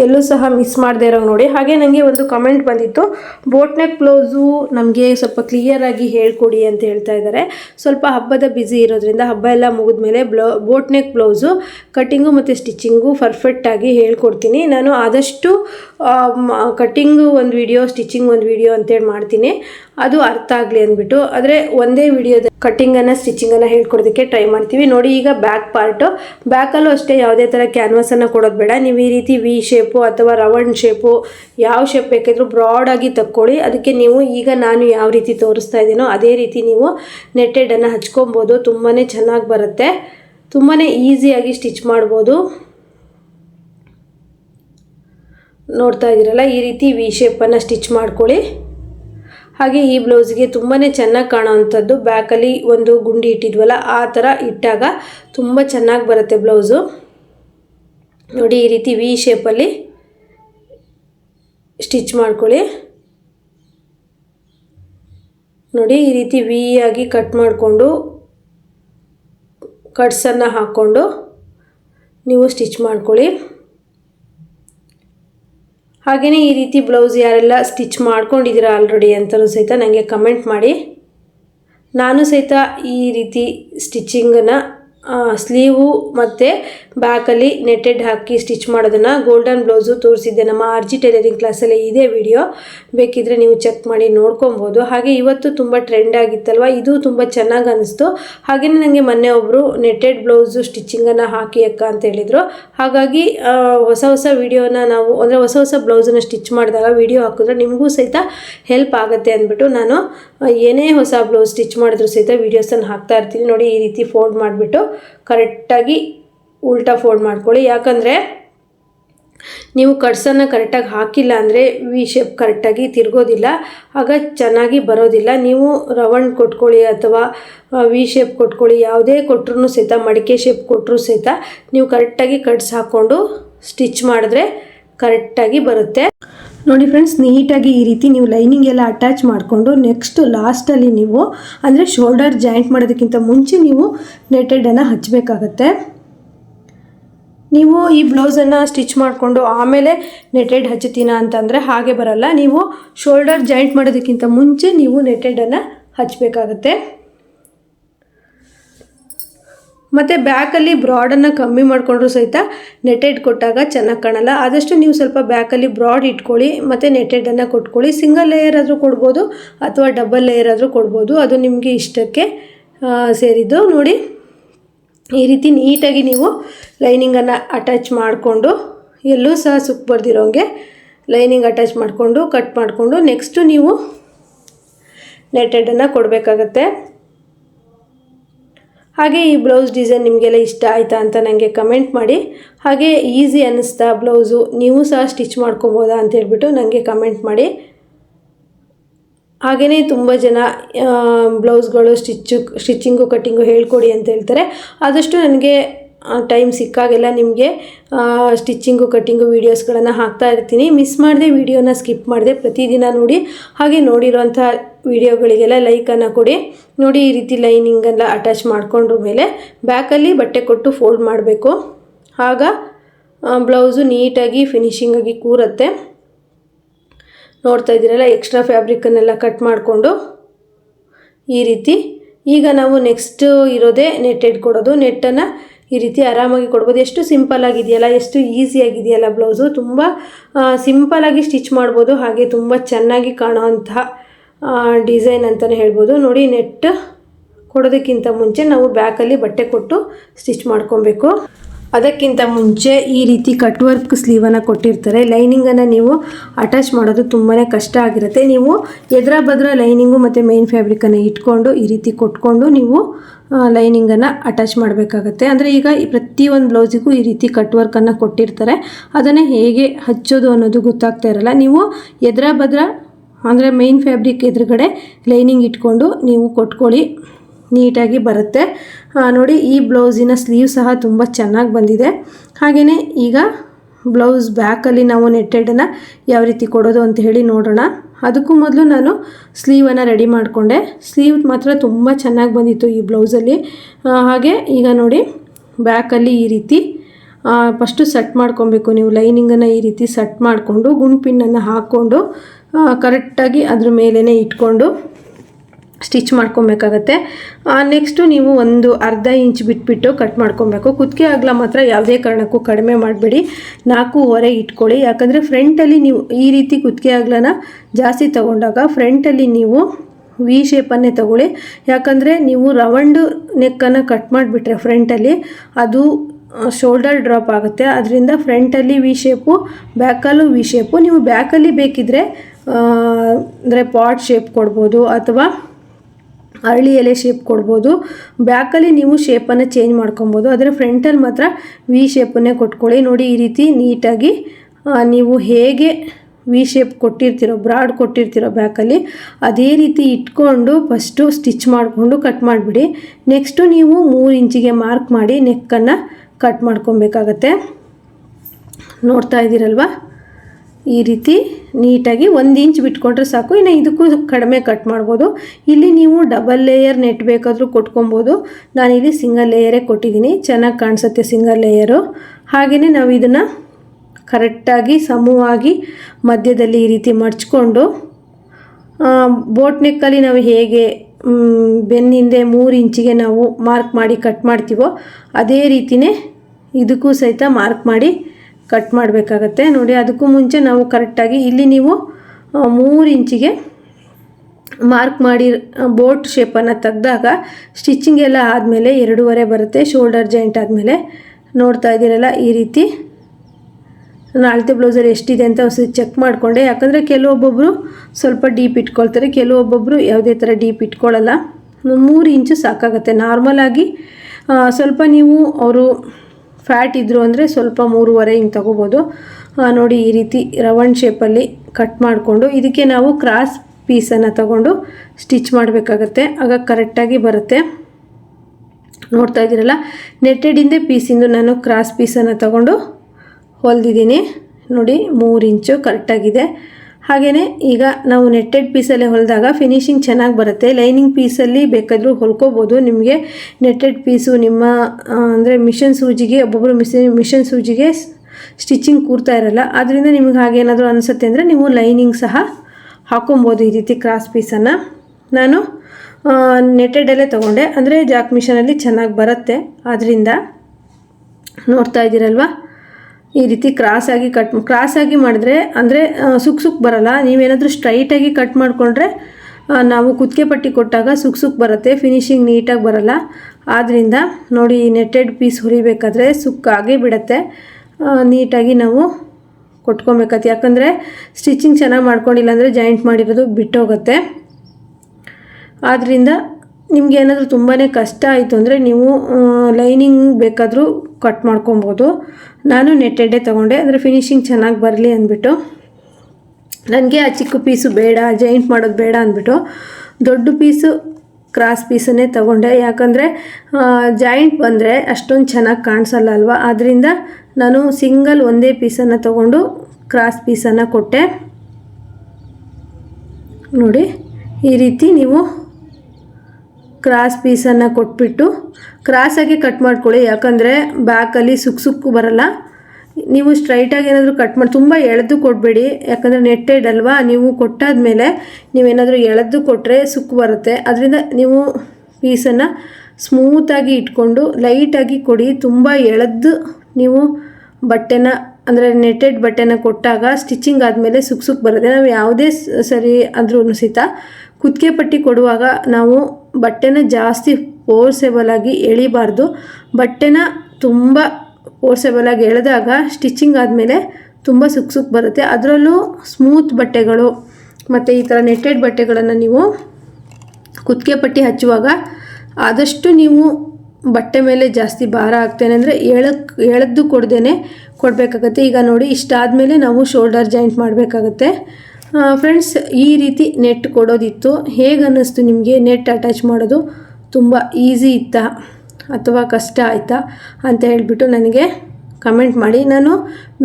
ಎಲ್ಲೂ ಸಹ ಮಿಸ್ ಮಾಡದೇ ಇರೋ ನೋಡಿ. ಹಾಗೆ ನನಗೆ ಒಂದು ಕಮೆಂಟ್ ಬಂದಿತ್ತು. ಬೋಟ್ನೆಕ್ ನಮಗೆ ಸ್ವಲ್ಪ ಕ್ಲಿಯರಾಗಿ ಹೇಳ್ಕೊಡಿ ಅಂತ ಹೇಳ್ತಾ ಇದ್ದಾರೆ ಸ್ವಲ್ಪ ಹಬ್ಬದ ಬ್ಯುಸಿ ಇರೋದ್ರಿಂದ ಹಬ್ಬ ಎಲ್ಲ ಮುಗಿದ್ಮೇಲೆ blouse boat neck blouse cutting ಮತ್ತು ಸ್ಟಿಚಿಂಗು ಪರ್ಫೆಕ್ಟಾಗಿ ಹೇಳ್ಕೊಡ್ತೀನಿ. ನಾನು ಆದಷ್ಟು ಕಟ್ಟಿಂಗು ಒಂದು ವಿಡಿಯೋ ಸ್ಟಿಚಿಂಗ್ ಒಂದು ವಿಡಿಯೋ ಅಂತೇಳಿ ಮಾಡ್ತೀನಿ. ಅದು ಅರ್ಥ ಆಗಲಿ ಅಂದ್ಬಿಟ್ಟು. ಆದರೆ ಒಂದೇ ವಿಡಿಯೋದ ಕಟ್ಟಿಂಗನ್ನು ಸ್ಟಿಚಿಂಗನ್ನು ಹೇಳ್ಕೊಡೋದಕ್ಕೆ ಟ್ರೈ ಮಾಡ್ತೀವಿ. ನೋಡಿ ಈಗ ಬ್ಯಾಕ್ ಪಾರ್ಟು ಬ್ಯಾಕಲ್ಲೂ ಅಷ್ಟೇ ಯಾವುದೇ ಥರ ಕ್ಯಾನ್ವಸನ್ನು ಕೊಡೋದು ಬೇಡ. ನೀವು ಈ ರೀತಿ ವಿ ಶೇಪು ಅಥವಾ ರೌಂಡ್ ಶೇಪು ಯಾವ ಶೇಪ್ ಬೇಕಾದರೂ ಬ್ರಾಡಾಗಿ ತಕ್ಕೊಳ್ಳಿ. ಅದಕ್ಕೆ ನೀವು ಈಗ ನಾನು ಯಾವ ರೀತಿ ತೋರಿಸ್ತಾ ಇದ್ದೀನೋ ಅದೇ ರೀತಿ ನೀವು ನೆಟ್ಟೆಡನ್ನು ಹಚ್ಕೊಬೋದು. ತುಂಬಾ ಚೆನ್ನಾಗಿ ಬರುತ್ತೆ. ತುಂಬಾ ಈಸಿಯಾಗಿ ಸ್ಟಿಚ್ ಮಾಡ್ಬೋದು. ನೋಡ್ತಾ ಇದ್ದೀರಲ್ಲ, ಈ ರೀತಿ ವಿ ಶೇಪನ್ನು ಸ್ಟಿಚ್ ಮಾಡ್ಕೊಳ್ಳಿ. ಹಾಗೆ ಈ ಬ್ಲೌಸ್ಗೆ ತುಂಬಾ ಚೆನ್ನಾಗಿ ಕಾಣೋವಂಥದ್ದು. ಬ್ಯಾಕಲ್ಲಿ ಒಂದು ಗುಂಡಿ ಇಟ್ಟಿದ್ವಲ್ಲ, ಆ ಥರ ಇಟ್ಟಾಗ ತುಂಬ ಚೆನ್ನಾಗಿ ಬರುತ್ತೆ ಬ್ಲೌಸು ನೋಡಿ ಈ ರೀತಿ ವಿ ಶೇಪಲ್ಲಿ ಸ್ಟಿಚ್ ಮಾಡ್ಕೊಳ್ಳಿ. ನೋಡಿ ಈ ರೀತಿ ವಿ ಆಗಿ ಕಟ್ ಮಾಡಿಕೊಂಡು ಕಟ್ಸನ್ನು ಹಾಕ್ಕೊಂಡು ನೀವು ಸ್ಟಿಚ್ ಮಾಡ್ಕೊಳ್ಳಿ. ಹಾಗೆಯೇ ಈ ರೀತಿ ಬ್ಲೌಸ್ ಯಾರೆಲ್ಲ ಸ್ಟಿಚ್ ಮಾಡ್ಕೊಂಡಿದ್ದೀರಾ ಆಲ್ರೆಡಿ ಅಂತಲೂ ಸಹಿತ ನನಗೆ ಕಮೆಂಟ್ ಮಾಡಿ. ನಾನು ಸಹಿತ ಈ ರೀತಿ ಸ್ಟಿಚಿಂಗನ್ನು ಸ್ಲೀವು ಮತ್ತು ಬ್ಯಾಕಲ್ಲಿ ನೆಟ್ಟೆಡ್ ಹಾಕಿ ಸ್ಟಿಚ್ ಮಾಡೋದನ್ನು ಗೋಲ್ಡನ್ ಬ್ಲೌಸು ತೋರಿಸಿದ್ದೆ. ನಮ್ಮ ಆರ್ ಜಿ ಟೈಲರಿಂಗ್ ಕ್ಲಾಸಲ್ಲಿ ಇದೇ ವಿಡಿಯೋ. ಬೇಕಿದ್ದರೆ ನೀವು ಚೆಕ್ ಮಾಡಿ ನೋಡ್ಕೊಬೋದು. ಹಾಗೆ ಇವತ್ತು ತುಂಬ ಟ್ರೆಂಡ್ ಆಗಿತ್ತಲ್ವ? ಇದು ತುಂಬ ಚೆನ್ನಾಗಿ ಅನ್ನಿಸ್ತು ಹಾಗೆಯೇ ನನಗೆ ಮೊನ್ನೆ ಒಬ್ಬರು ನೆಟ್ಟೆಡ್ ಬ್ಲೌಸು ಸ್ಟಿಚಿಂಗನ್ನು ಹಾಕಿ ಅಕ್ಕ ಅಂತ ಹೇಳಿದರು. ಹಾಗಾಗಿ ಹೊಸ ಹೊಸ ವಿಡಿಯೋನ ನಾವು, ಅಂದರೆ ಹೊಸ ಹೊಸ ಬ್ಲೌಸನ್ನು ಸ್ಟಿಚ್ ಮಾಡಿದಾಗ ವಿಡಿಯೋ ಹಾಕಿದ್ರೆ ನಿಮಗೂ ಸಹಿತ ಹೆಲ್ಪ್ ಆಗುತ್ತೆ ಅಂದ್ಬಿಟ್ಟು ನಾನು ಏನೇ ಹೊಸ ಬ್ಲೌಸ್ ಸ್ಟಿಚ್ ಮಾಡಿದ್ರು ಸಹಿತ ವೀಡಿಯೋಸನ್ನು ಹಾಕ್ತಾ ಇರ್ತೀನಿ. ನೋಡಿ ಈ ರೀತಿ ಫೋಲ್ಡ್ ಮಾಡಿಬಿಟ್ಟು ಕರೆಕ್ಟಾಗಿ ಉಲ್ಟಾ ಫೋಲ್ಡ್ ಮಾಡ್ಕೊಳ್ಳಿ. ಯಾಕಂದರೆ ನೀವು ಕಟ್ಸನ್ನು ಕರೆಕ್ಟಾಗಿ ಹಾಕಿಲ್ಲ ಅಂದರೆ ವಿ ಶೇಪ್ ಕರೆಕ್ಟಾಗಿ ತಿರ್ಗೋದಿಲ್ಲ. ಆಗ ಚೆನ್ನಾಗಿ ಬರೋದಿಲ್ಲ. ನೀವು ರವಂಡ್ ಕೊಟ್ಕೊಳ್ಳಿ ಅಥವಾ ವಿ ಶೇಪ್ ಕೊಟ್ಕೊಳ್ಳಿ. ಯಾವುದೇ ಕೊಟ್ಟರು ಸಹಿತ, ಮಡಿಕೆ ಶೇಪ್ ಕೊಟ್ಟರು ಸಹಿತ ನೀವು ಕರೆಕ್ಟಾಗಿ ಕಟ್ಸ್ ಹಾಕ್ಕೊಂಡು ಸ್ಟಿಚ್ ಮಾಡಿದ್ರೆ ಕರೆಕ್ಟಾಗಿ ಬರುತ್ತೆ. ನೋಡಿ ಫ್ರೆಂಡ್ಸ್ ನೀಟಾಗಿ ಈ ರೀತಿ ನೀವು ಲೈನಿಂಗ್ ಎಲ್ಲ ಅಟ್ಯಾಚ್ ಮಾಡಿಕೊಂಡು ನೆಕ್ಸ್ಟ್ ಲಾಸ್ಟಲ್ಲಿ ನೀವು ಅಂದರೆ ಶೋಲ್ಡರ್ ಜಾಯಿಂಟ್ ಮಾಡೋದಕ್ಕಿಂತ ಮುಂಚೆ ನೀವು ನೆಟೆಡನ್ನು ಹಚ್ಚಬೇಕಾಗತ್ತೆ ನೀವು ಈ ಬ್ಲೌಸನ್ನು ಸ್ಟಿಚ್ ಮಾಡಿಕೊಂಡು ಆಮೇಲೆ ನೆಟೆಡ್ ಹಚ್ಚುತ್ತೀನ ಅಂತಂದರೆ ಹಾಗೆ ಬರಲ್ಲ. ನೀವು ಶೋಲ್ಡರ್ ಜಾಯಿಂಟ್ ಮಾಡೋದಕ್ಕಿಂತ ಮುಂಚೆ ನೀವು ನೆಟೆಡನ್ನು ಹಚ್ಚಬೇಕಾಗತ್ತೆ ಮತ್ತು ಬ್ಯಾಕಲ್ಲಿ ಬ್ರಾಡನ್ನು ಕಮ್ಮಿ ಮಾಡಿಕೊಂಡ್ರು ಸಹಿತ ನೆಟೆಡ್ ಕೊಟ್ಟಾಗ ಚೆನ್ನಾಗಿ ಕಾಣಲ್ಲ. ಆದಷ್ಟು ನೀವು ಸ್ವಲ್ಪ ಬ್ಯಾಕಲ್ಲಿ ಬ್ರಾಡ್ ಇಟ್ಕೊಳ್ಳಿ, ಮತ್ತು ನೆಟೆಡನ್ನು ಕೊಟ್ಕೊಳ್ಳಿ. ಸಿಂಗಲ್ ಲೇಯರ್ ಆದರೂ ಕೊಡ್ಬೋದು ಅಥವಾ ಡಬಲ್ ಲೇಯರ್ ಆದರೂ ಕೊಡ್ಬೋದು. ಅದು ನಿಮಗೆ ಇಷ್ಟಕ್ಕೆ ಸೇರಿದ್ದು. ನೋಡಿ, ಈ ರೀತಿ ನೀಟಾಗಿ ನೀವು ಲೈನಿಂಗನ್ನು ಅಟ್ಯಾಚ್ ಮಾಡಿಕೊಂಡು, ಎಲ್ಲೂ ಸಹ ಸುಕ್ ಬರ್ದಿರೋಂಗೆ ಲೈನಿಂಗ್ ಅಟ್ಯಾಚ್ ಮಾಡಿಕೊಂಡು ಕಟ್ ಮಾಡಿಕೊಂಡು ನೆಕ್ಸ್ಟು ನೀವು ನೆಟೆಡನ್ನು ಕೊಡಬೇಕಾಗತ್ತೆ. ಹಾಗೆ ಈ ಬ್ಲೌಸ್ ಡಿಸೈನ್ ನಿಮಗೆಲ್ಲ ಇಷ್ಟ ಆಯಿತಾ ಅಂತ ನನಗೆ ಕಮೆಂಟ್ ಮಾಡಿ. ಹಾಗೆ ಈಸಿ ಅನ್ನಿಸ್ತಾ ಬ್ಲೌಸು, ನೀವು ಸಹ ಸ್ಟಿಚ್ ಮಾಡ್ಕೊಬೋದಾ ಅಂತ ಹೇಳ್ಬಿಟ್ಟು ನನಗೆ ಕಮೆಂಟ್ ಮಾಡಿ. ಹಾಗೆಯೇ ತುಂಬ ಜನ ಬ್ಲೌಸ್ಗಳು ಸ್ಟಿಚ್ಚು ಸ್ಟಿಚ್ಚಿಂಗು ಕಟ್ಟಿಂಗು ಹೇಳ್ಕೊಡಿ ಅಂತ ಹೇಳ್ತಾರೆ. ಆದಷ್ಟು ನನಗೆ ಟೈಮ್ ಸಿಕ್ಕಾಗೆಲ್ಲ ನಿಮಗೆ ಸ್ಟಿಚ್ಚಿಂಗು ಕಟ್ಟಿಂಗು ವೀಡಿಯೋಸ್ಗಳನ್ನು ಹಾಕ್ತಾ ಇರ್ತೀನಿ. ಮಿಸ್ ಮಾಡದೆ ವೀಡಿಯೋನ ಸ್ಕಿಪ್ ಮಾಡಿದೆ. ಪ್ರತಿದಿನ ನೋಡಿ, ಹಾಗೆ ನೋಡಿರೋಂಥ ವೀಡಿಯೋಗಳಿಗೆಲ್ಲ ಲೈಕನ್ನು ಕೊಡಿ. ನೋಡಿ, ಈ ರೀತಿ ಲೈನಿಂಗೆಲ್ಲ ಅಟ್ಯಾಚ್ ಮಾಡಿಕೊಂಡ್ರ ಮೇಲೆ ಬ್ಯಾಕಲ್ಲಿ ಬಟ್ಟೆ ಕೊಟ್ಟು ಫೋಲ್ಡ್ ಮಾಡಬೇಕು. ಆಗ ಬ್ಲೌಸು ನೀಟಾಗಿ ಫಿನಿಶಿಂಗಾಗಿ ಕೂರುತ್ತೆ. ನೋಡ್ತಾ ಇದ್ದೀರಲ್ಲ ಎಕ್ಸ್ಟ್ರಾ ಫ್ಯಾಬ್ರಿಕ್ಕನ್ನೆಲ್ಲ ಕಟ್ ಮಾಡಿಕೊಂಡು ಈ ರೀತಿ. ಈಗ ನಾವು ನೆಕ್ಸ್ಟ್ ಇರೋದೇ ನೆಟ್ಟೆಡ್ ಕೊಡೋದು. ನೆಟ್ಟನ್ನು ಈ ರೀತಿ ಆರಾಮಾಗಿ ಕೊಡ್ಬೋದು. ಎಷ್ಟು ಸಿಂಪಲ್ ಆಗಿದೆಯಲ್ಲ, ಎಷ್ಟು ಈಸಿಯಾಗಿದೆಯಲ್ಲ ಬ್ಲೌಸು ತುಂಬ ಸಿಂಪಲಾಗಿ ಸ್ಟಿಚ್ ಮಾಡ್ಬೋದು. ಹಾಗೆ ತುಂಬ ಚೆನ್ನಾಗಿ ಕಾಣೋವಂತಹ ಡಿಸೈನ್ ಅಂತಲೇ ಹೇಳ್ಬೋದು. ನೋಡಿ ನೆಟ್ ಕೊಡೋದಕ್ಕಿಂತ ಮುಂಚೆ ನಾವು ಬ್ಯಾಕಲ್ಲಿ ಬಟ್ಟೆ ಕೊಟ್ಟು ಸ್ಟಿಚ್ ಮಾಡ್ಕೊಬೇಕು. ಅದಕ್ಕಿಂತ ಮುಂಚೆ ಈ ರೀತಿ ಕಟ್ ವರ್ಕ್ ಸ್ಲೀವನ್ನು ಕೊಟ್ಟಿರ್ತಾರೆ. ಲೈನಿಂಗನ್ನು ನೀವು ಅಟ್ಯಾಚ್ ಮಾಡೋದು ತುಂಬಾ ಕಷ್ಟ ಆಗಿರುತ್ತೆ. ನೀವು ಎದ್ರ ಬದ್ರ ಲೈನಿಂಗು ಮತ್ತು ಮೇನ್ ಫ್ಯಾಬ್ರಿಕನ್ನು ಇಟ್ಕೊಂಡು ಈ ರೀತಿ ಕೊಟ್ಕೊಂಡು ನೀವು ಲೈನಿಂಗನ್ನು ಅಟ್ಯಾಚ್ ಮಾಡಬೇಕಾಗತ್ತೆ. ಅಂದರೆ ಈಗ ಪ್ರತಿಯೊಂದು ಬ್ಲೌಸಿಗೂ ಈ ರೀತಿ ಕಟ್ ವರ್ಕನ್ನು ಕೊಟ್ಟಿರ್ತಾರೆ. ಅದನ್ನು ಹೇಗೆ ಹಚ್ಚೋದು ಅನ್ನೋದು ಗೊತ್ತಾಗ್ತಾ ಇರಲ್ಲ. ನೀವು ಎದ್ರ ಬದ್ರ, ಅಂದರೆ ಮೇನ್ ಫ್ಯಾಬ್ರಿಕ್ ಎದುರುಗಡೆ ಲೈನಿಂಗ್ ಇಟ್ಕೊಂಡು ನೀವು ಕೊಟ್ಕೊಳ್ಳಿ. ನೀಟಾಗಿ ಬರುತ್ತೆ. ನೋಡಿ, ಈ ಬ್ಲೌಸಿನ ಸ್ಲೀವ್ ಸಹ ತುಂಬ ಚೆನ್ನಾಗಿ ಬಂದಿದೆ. ಹಾಗೆಯೇ ಈಗ ಬ್ಲೌಸ್ ಬ್ಯಾಕಲ್ಲಿ ನಾವು ನೆಟ್ಟೆಡನ್ನು ಯಾವ ರೀತಿ ಕೊಡೋದು ಅಂತ ಹೇಳಿ ನೋಡೋಣ. ಅದಕ್ಕೂ ಮೊದಲು ನಾನು ಸ್ಲೀವನ್ನು ರೆಡಿ ಮಾಡಿಕೊಂಡೆ. ಸ್ಲೀವ್ ಮಾತ್ರ ತುಂಬ ಚೆನ್ನಾಗಿ ಬಂದಿತ್ತು ಈ ಬ್ಲೌಸಲ್ಲಿ. ಹಾಗೆ ಈಗ ನೋಡಿ, ಬ್ಯಾಕಲ್ಲಿ ಈ ರೀತಿ ಫಸ್ಟು ಸೆಟ್ ಮಾಡ್ಕೊಬೇಕು. ನೀವು ಲೈನಿಂಗನ್ನು ಈ ರೀತಿ ಸೆಟ್ ಮಾಡಿಕೊಂಡು ಗುಂಡ್ಪಿನ್ನನ್ನು ಹಾಕ್ಕೊಂಡು ಕರೆಕ್ಟಾಗಿ ಅದ್ರ ಮೇಲೇ ಇಟ್ಕೊಂಡು ಸ್ಟಿಚ್ ಮಾಡ್ಕೊಬೇಕಾಗತ್ತೆ. ನೆಕ್ಸ್ಟು ನೀವು ಒಂದು ಅರ್ಧ ಇಂಚ್ ಬಿಟ್ಬಿಟ್ಟು ಕಟ್ ಮಾಡ್ಕೊಬೇಕು. ಕುತ್ತಿಗೆ ಅಗಲ ಮಾತ್ರ ಯಾವುದೇ ಕಾರಣಕ್ಕೂ ಕಡಿಮೆ ಮಾಡಬೇಡಿ. ನಾಲ್ಕೂವರೆ ಇಟ್ಕೊಳ್ಳಿ. ಯಾಕಂದರೆ ಫ್ರಂಟಲ್ಲಿ ನೀವು ಈ ರೀತಿ ಕುತ್ತಿಗೆ ಅಗಲನ ಜಾಸ್ತಿ ತಗೊಂಡಾಗ ಫ್ರಂಟಲ್ಲಿ ನೀವು ವಿ ಶೇಪನ್ನೇ ತಗೊಳ್ಳಿ. ಯಾಕಂದರೆ ನೀವು ರೌಂಡ್ ನೆಕ್ಕನ್ನು ಕಟ್ ಮಾಡಿಬಿಟ್ರೆ ಫ್ರಂಟಲ್ಲಿ ಅದು ಶೋಲ್ಡರ್ ಡ್ರಾಪ್ ಆಗುತ್ತೆ. ಅದರಿಂದ ಫ್ರಂಟಲ್ಲಿ ವಿ ಶೇಪು ಬ್ಯಾಕಲ್ಲೂ ವಿ ಶೇಪು ನೀವು ಬ್ಯಾಕಲ್ಲಿ ಬೇಕಿದ್ದರೆ ಅಂದರೆ ಪಾಟ್ ಶೇಪ್ ಕೊಡ್ಬೋದು ಅಥವಾ ಅರಳಿ ಎಲೆ ಶೇಪ್ ಕೊಡ್ಬೋದು. ಬ್ಯಾಕಲ್ಲಿ ನೀವು ಶೇಪನ್ನು ಚೇಂಜ್ ಮಾಡ್ಕೊಬೋದು. ಆದರೆ ಫ್ರಂಟಲ್ಲಿ ಮಾತ್ರ ವಿ ಶೇಪನ್ನೇ ಕೊಟ್ಕೊಳ್ಳಿ. ನೋಡಿ ಈ ರೀತಿ ನೀಟಾಗಿ ನೀವು ಹೇಗೆ ವಿ ಶೇಪ್ ಕೊಟ್ಟಿರ್ತಿರೋ ಬ್ರಾಡ್ ಕೊಟ್ಟಿರ್ತಿರೋ ಬ್ಯಾಕಲ್ಲಿ ಅದೇ ರೀತಿ ಇಟ್ಕೊಂಡು ಫಸ್ಟು ಸ್ಟಿಚ್ ಮಾಡಿಕೊಂಡು ಕಟ್ ಮಾಡಿಬಿಡಿ. ನೆಕ್ಸ್ಟು ನೀವು ಮೂರು ಇಂಚಿಗೆ ಮಾರ್ಕ್ ಮಾಡಿ ನೆಕ್ಕನ್ನು ಕಟ್ ಮಾಡ್ಕೊಬೇಕಾಗತ್ತೆ. ನೋಡ್ತಾ ಇದ್ದೀರಲ್ವಾ? ಈ ರೀತಿ ನೀಟಾಗಿ ಒಂದು ಇಂಚ್ ಬಿಟ್ಕೊಂಡ್ರೆ ಸಾಕು. ಇನ್ನು ಇದಕ್ಕೂ ಕಡಿಮೆ ಕಟ್ ಮಾಡ್ಬೋದು. ಇಲ್ಲಿ ನೀವು ಡಬಲ್ ಲೇಯರ್ ನೆಟ್ ಬೇಕಾದರೂ ಕೊಟ್ಕೊಬೋದು. ನಾನಿಲ್ಲಿ ಸಿಂಗಲ್ ಲೇಯರೇ ಕೊಟ್ಟಿದ್ದೀನಿ. ಚೆನ್ನಾಗಿ ಕಾಣಿಸುತ್ತೆ ಸಿಂಗಲ್ ಲೇಯರು ಹಾಗೆಯೇ ನಾವು ಇದನ್ನು ಕರೆಕ್ಟಾಗಿ ಸಮವಾಗಿ ಮಧ್ಯದಲ್ಲಿ ಈ ರೀತಿ ಮಡ್ಚಿಕೊಂಡು ಬೋಟ್ ನೆಕ್ಕಲ್ಲಿ ನಾವು ಹೇಗೆ ಬೆನ್ನಿಂದೆ ಮೂರು ಇಂಚಿಗೆ ನಾವು ಮಾರ್ಕ್ ಮಾಡಿ ಕಟ್ ಮಾಡ್ತೀವೋ, ಅದೇ ರೀತಿಯೇ ಇದಕ್ಕೂ ಸಹಿತ ಮಾರ್ಕ್ ಮಾಡಿ ಕಟ್ ಮಾಡಬೇಕಾಗತ್ತೆ. ನೋಡಿ, ಅದಕ್ಕೂ ಮುಂಚೆ ನಾವು ಕರೆಕ್ಟಾಗಿ ಇಲ್ಲಿ ನೀವು ಮೂರು ಇಂಚಿಗೆ ಮಾರ್ಕ್ ಮಾಡಿ ಬೋಟ್ ಶೇಪನ್ನು ತೆಗ್ದಾಗ ಸ್ಟಿಚಿಂಗ್ ಎಲ್ಲ ಆದಮೇಲೆ ಎರಡೂವರೆ ಬರುತ್ತೆ. ಶೋಲ್ಡರ್ ಜಾಯಿಂಟ್ ಆದಮೇಲೆ ನೋಡ್ತಾ ಇದ್ದೀರಲ್ಲ ಈ ರೀತಿ. ನಾನು ಅಳತೆ ಬ್ಲೌಸಲ್ಲಿ ಎಷ್ಟಿದೆ ಅಂತ ಒಂದು ಚೆಕ್ ಮಾಡಿಕೊಂಡೆ. ಯಾಕಂದರೆ ಕೆಲವೊಬ್ಬೊಬ್ಬರು ಸ್ವಲ್ಪ ಡೀಪ್ ಇಟ್ಕೊಳ್ತಾರೆ ಕೆಲವೊಬ್ಬೊಬ್ಬರು ಯಾವುದೇ ಥರ ಡೀಪ್ ಇಟ್ಕೊಳ್ಳಲ್ಲ ಮೂರು ಇಂಚು ಸಾಕಾಗುತ್ತೆ. ನಾರ್ಮಲಾಗಿ ಸ್ವಲ್ಪ ನೀವು ಅವರು ಫ್ಯಾಟ್ ಇದ್ದರು ಅಂದರೆ ಸ್ವಲ್ಪ ಮೂರುವರೆ ಹಿಂಗೆ ತಗೋಬೋದು. ನೋಡಿ ಈ ರೀತಿ ರೌಂಡ್ ಶೇಪಲ್ಲಿ ಕಟ್ ಮಾಡಿಕೊಂಡು ಇದಕ್ಕೆ ನಾವು ಕ್ರಾಸ್ ಪೀಸನ್ನು ತಗೊಂಡು ಸ್ಟಿಚ್ ಮಾಡಬೇಕಾಗತ್ತೆ. ಆಗ ಕರೆಕ್ಟಾಗಿ ಬರುತ್ತೆ. ನೋಡ್ತಾ ಇದ್ದೀರಲ್ಲ? ನೆಟ್ಟೆಡಿಂದ ಪೀಸಿಂದು ನಾನು ಕ್ರಾಸ್ ಪೀಸನ್ನು ತಗೊಂಡು ಹೊಲ್ದಿದ್ದೀನಿ. ನೋಡಿ ಮೂರು ಇಂಚು ಕರೆಕ್ಟಾಗಿದೆ ಹಾಗೆಯೇ ಈಗ ನಾವು ನೆಟ್ಟೆಡ್ ಪೀಸಲ್ಲೇ ಹೊಲಿದಾಗ ಫಿನಿಶಿಂಗ್ ಚೆನ್ನಾಗಿ ಬರುತ್ತೆ. ಲೈನಿಂಗ್ ಪೀಸಲ್ಲಿ ಬೇಕಾದರೂ ಹೊಲ್ಕೋಬೋದು. ನಿಮಗೆ ನೆಟ್ಟೆಡ್ ಪೀಸು ನಿಮ್ಮ ಅಂದರೆ ಮಿಷನ್ ಸೂಜಿಗೆ ಒಬ್ಬೊಬ್ಬರು ಮಿಷನ್ ಮಿಷನ್ ಸೂಜಿಗೆ ಸ್ಟಿಚಿಂಗ್ ಕೂರ್ತಾ ಇರಲ್ಲ. ಆದ್ದರಿಂದ ನಿಮಗೆ ಹಾಗೇನಾದರೂ ಅನಿಸುತ್ತೆ ಅಂದರೆ ನೀವು ಲೈನಿಂಗ್ ಸಹ ಹಾಕೊಬೋದು ಈ ರೀತಿ ಕ್ರಾಸ್ ಪೀಸನ್ನು ನಾನು ನೆಟ್ಟೆಡಲ್ಲೇ ತೊಗೊಂಡೆ. ಅಂದರೆ ಜಾಕ್ ಮಿಷನಲ್ಲಿ ಚೆನ್ನಾಗಿ ಬರುತ್ತೆ. ಆದ್ದರಿಂದ ನೋಡ್ತಾ ಇದ್ದೀರಲ್ವಾ? ಈ ರೀತಿ ಕ್ರಾಸಾಗಿ ಕಟ್ ಕ್ರಾಸಾಗಿ ಮಾಡಿದ್ರೆ, ಅಂದರೆ ಸುಕ್ ಸುಕ್ ಬರಲ್ಲ. ನೀವೇನಾದರೂ ಸ್ಟ್ರೈಟಾಗಿ ಕಟ್ ಮಾಡಿಕೊಂಡ್ರೆ ನಾವು ಕುತ್ತಿಗೆ ಪಟ್ಟಿ ಕೊಟ್ಟಾಗ ಸುಕ್ ಸುಕ್ ಬರುತ್ತೆ. ಫಿನಿಶಿಂಗ್ ನೀಟಾಗಿ ಬರಲ್ಲ. ಆದ್ದರಿಂದ ನೋಡಿ ನೆಟ್ಟೆಡ್ ಪೀಸ್ ಹುರಿಬೇಕಾದ್ರೆ ಸುಕ್ಕಾಗೇ ಬಿಡುತ್ತೆ. ನೀಟಾಗಿ ನಾವು ಕೊಟ್ಕೊಬೇಕತ್ತೆ. ಯಾಕಂದರೆ ಸ್ಟಿಚಿಂಗ್ ಚೆನ್ನಾಗಿ ಮಾಡ್ಕೊಂಡಿಲ್ಲ ಅಂದರೆ ಜಾಯಿಂಟ್ ಮಾಡಿರೋದು ಬಿಟ್ಟೋಗುತ್ತೆ. ಆದ್ದರಿಂದ ನಿಮ್ಗೆ ಏನಾದರೂ ತುಂಬಾ ಕಷ್ಟ ಆಯಿತು ಅಂದರೆ ನೀವು ಲೈನಿಂಗ್ ಬೇಕಾದರೂ ಕಟ್ ಮಾಡ್ಕೊಬೋದು. ನಾನು ನೆಟ್ಟೆಡ್ಡೆ ತೊಗೊಂಡೆ, ಅಂದರೆ ಫಿನಿಶಿಂಗ್ ಚೆನ್ನಾಗಿ ಬರಲಿ ಅಂದ್ಬಿಟ್ಟು. ನನಗೆ ಆ ಚಿಕ್ಕ ಪೀಸು ಬೇಡ ಜಾಯಿಂಟ್ ಮಾಡೋದು ಬೇಡ ಅಂದ್ಬಿಟ್ಟು ದೊಡ್ಡ ಪೀಸು ಕ್ರಾಸ್ ಪೀಸನ್ನೇ ತಗೊಂಡೆ. ಯಾಕಂದರೆ ಜಾಯಿಂಟ್ ಬಂದರೆ ಅಷ್ಟೊಂದು ಚೆನ್ನಾಗಿ ಕಾಣಿಸಲ್ಲ ಅಲ್ವಾ? ಆದ್ದರಿಂದ ನಾನು ಸಿಂಗಲ್ ಒಂದೇ ಪೀಸನ್ನು ತಗೊಂಡು ಕ್ರಾಸ್ ಪೀಸನ್ನು ಕೊಟ್ಟೆ. ನೋಡಿ, ಈ ರೀತಿ ನೀವು ಕ್ರಾಸ್ ಪೀಸನ್ನು ಕೊಟ್ಬಿಟ್ಟು ಕ್ರಾಸಾಗಿ ಕಟ್ ಮಾಡ್ಕೊಳ್ಳಿ. ಯಾಕಂದರೆ ಬ್ಯಾಕಲ್ಲಿ ಸುಕ್ ಸುಕ್ಕು ಬರಲ್ಲ. ನೀವು ಸ್ಟ್ರೈಟಾಗಿ ಏನಾದರೂ ಕಟ್ ಮಾಡಿ, ತುಂಬ ಎಳೆದು ಕೊಡಬೇಡಿ. ಯಾಕಂದರೆ ನೆಟ್ಟೆಡ್ ಅಲ್ವಾ? ನೀವು ಕೊಟ್ಟಾದ ಮೇಲೆ ನೀವೇನಾದರೂ ಎಳೆದು ಕೊಟ್ಟರೆ ಸುಕ್ಕು ಬರುತ್ತೆ. ಅದರಿಂದ ನೀವು ಪೀಸನ್ನು ಸ್ಮೂತಾಗಿ ಇಟ್ಕೊಂಡು ಲೈಟಾಗಿ ಕೊಡಿ. ತುಂಬ ಎಳೆದು ನೀವು ಬಟ್ಟೆನ, ಅಂದರೆ ನೆಟ್ಟೆಡ್ ಬಟ್ಟೆನ ಕೊಟ್ಟಾಗ ಸ್ಟಿಚಿಂಗ್ ಆದಮೇಲೆ ಸುಕ್ ಸುಕ್ ಬರುತ್ತೆ. ನಾವು ಯಾವುದೇ ಸರಿ ಆದ್ರೂ ಸಹಿತ ಕುತ್ತಿಗೆ ಪಟ್ಟಿ ಕೊಡುವಾಗ ನಾವು ಬಟ್ಟೆನ ಜಾಸ್ತಿ ಫೋರ್ಸೆಬಲ್ ಆಗಿ ಎಳಿಬಾರ್ದು. ಬಟ್ಟೆನ ತುಂಬ ಫೋರ್ಸೆಬಲ್ ಆಗಿ ಎಳೆದಾಗ ಸ್ಟಿಚಿಂಗ್ ಆದಮೇಲೆ ತುಂಬ ಸುಕ್ ಸುಕ್ ಬರುತ್ತೆ. ಅದರಲ್ಲೂ ಸ್ಮೂತ್ ಬಟ್ಟೆಗಳು ಮತ್ತು ಈ ಥರ ನೆಟ್ಟೆಡ್ ಬಟ್ಟೆಗಳನ್ನು ನೀವು ಕುತ್ತಿಗೆ ಪಟ್ಟಿ ಹಚ್ಚುವಾಗ ಆದಷ್ಟು ನೀವು ಬಟ್ಟೆ ಮೇಲೆ ಜಾಸ್ತಿ ಭಾರ ಆಗ್ತೇನೆ ಅಂದರೆ ಎಳಕ್ಕೆ ಎಳೆದು ಕೊಡ್ದೇನೆ ಕೊಡಬೇಕಾಗತ್ತೆ. ಈಗ ನೋಡಿ, ಇಷ್ಟಾದಮೇಲೆ ನಾವು ಶೋಲ್ಡರ್ ಜಾಯಿಂಟ್ ಮಾಡಬೇಕಾಗತ್ತೆ. ಫ್ರೆಂಡ್ಸ್ ಈ ರೀತಿ ನೆಟ್ ಕೊಡೋದಿತ್ತು. ಹೇಗೆ ಅನ್ನಿಸ್ತು ನಿಮಗೆ ನೆಟ್ ಅಟ್ಯಾಚ್ ಮಾಡೋದು? ತುಂಬ ಈಸಿ ಇತ್ತಾ? ಅಥವಾ ಕಷ್ಟ ಆಯಿತಾ? ಅಂತ ಹೇಳಿಬಿಟ್ಟು ನನಗೆ ಕಮೆಂಟ್ ಮಾಡಿ. ನಾನು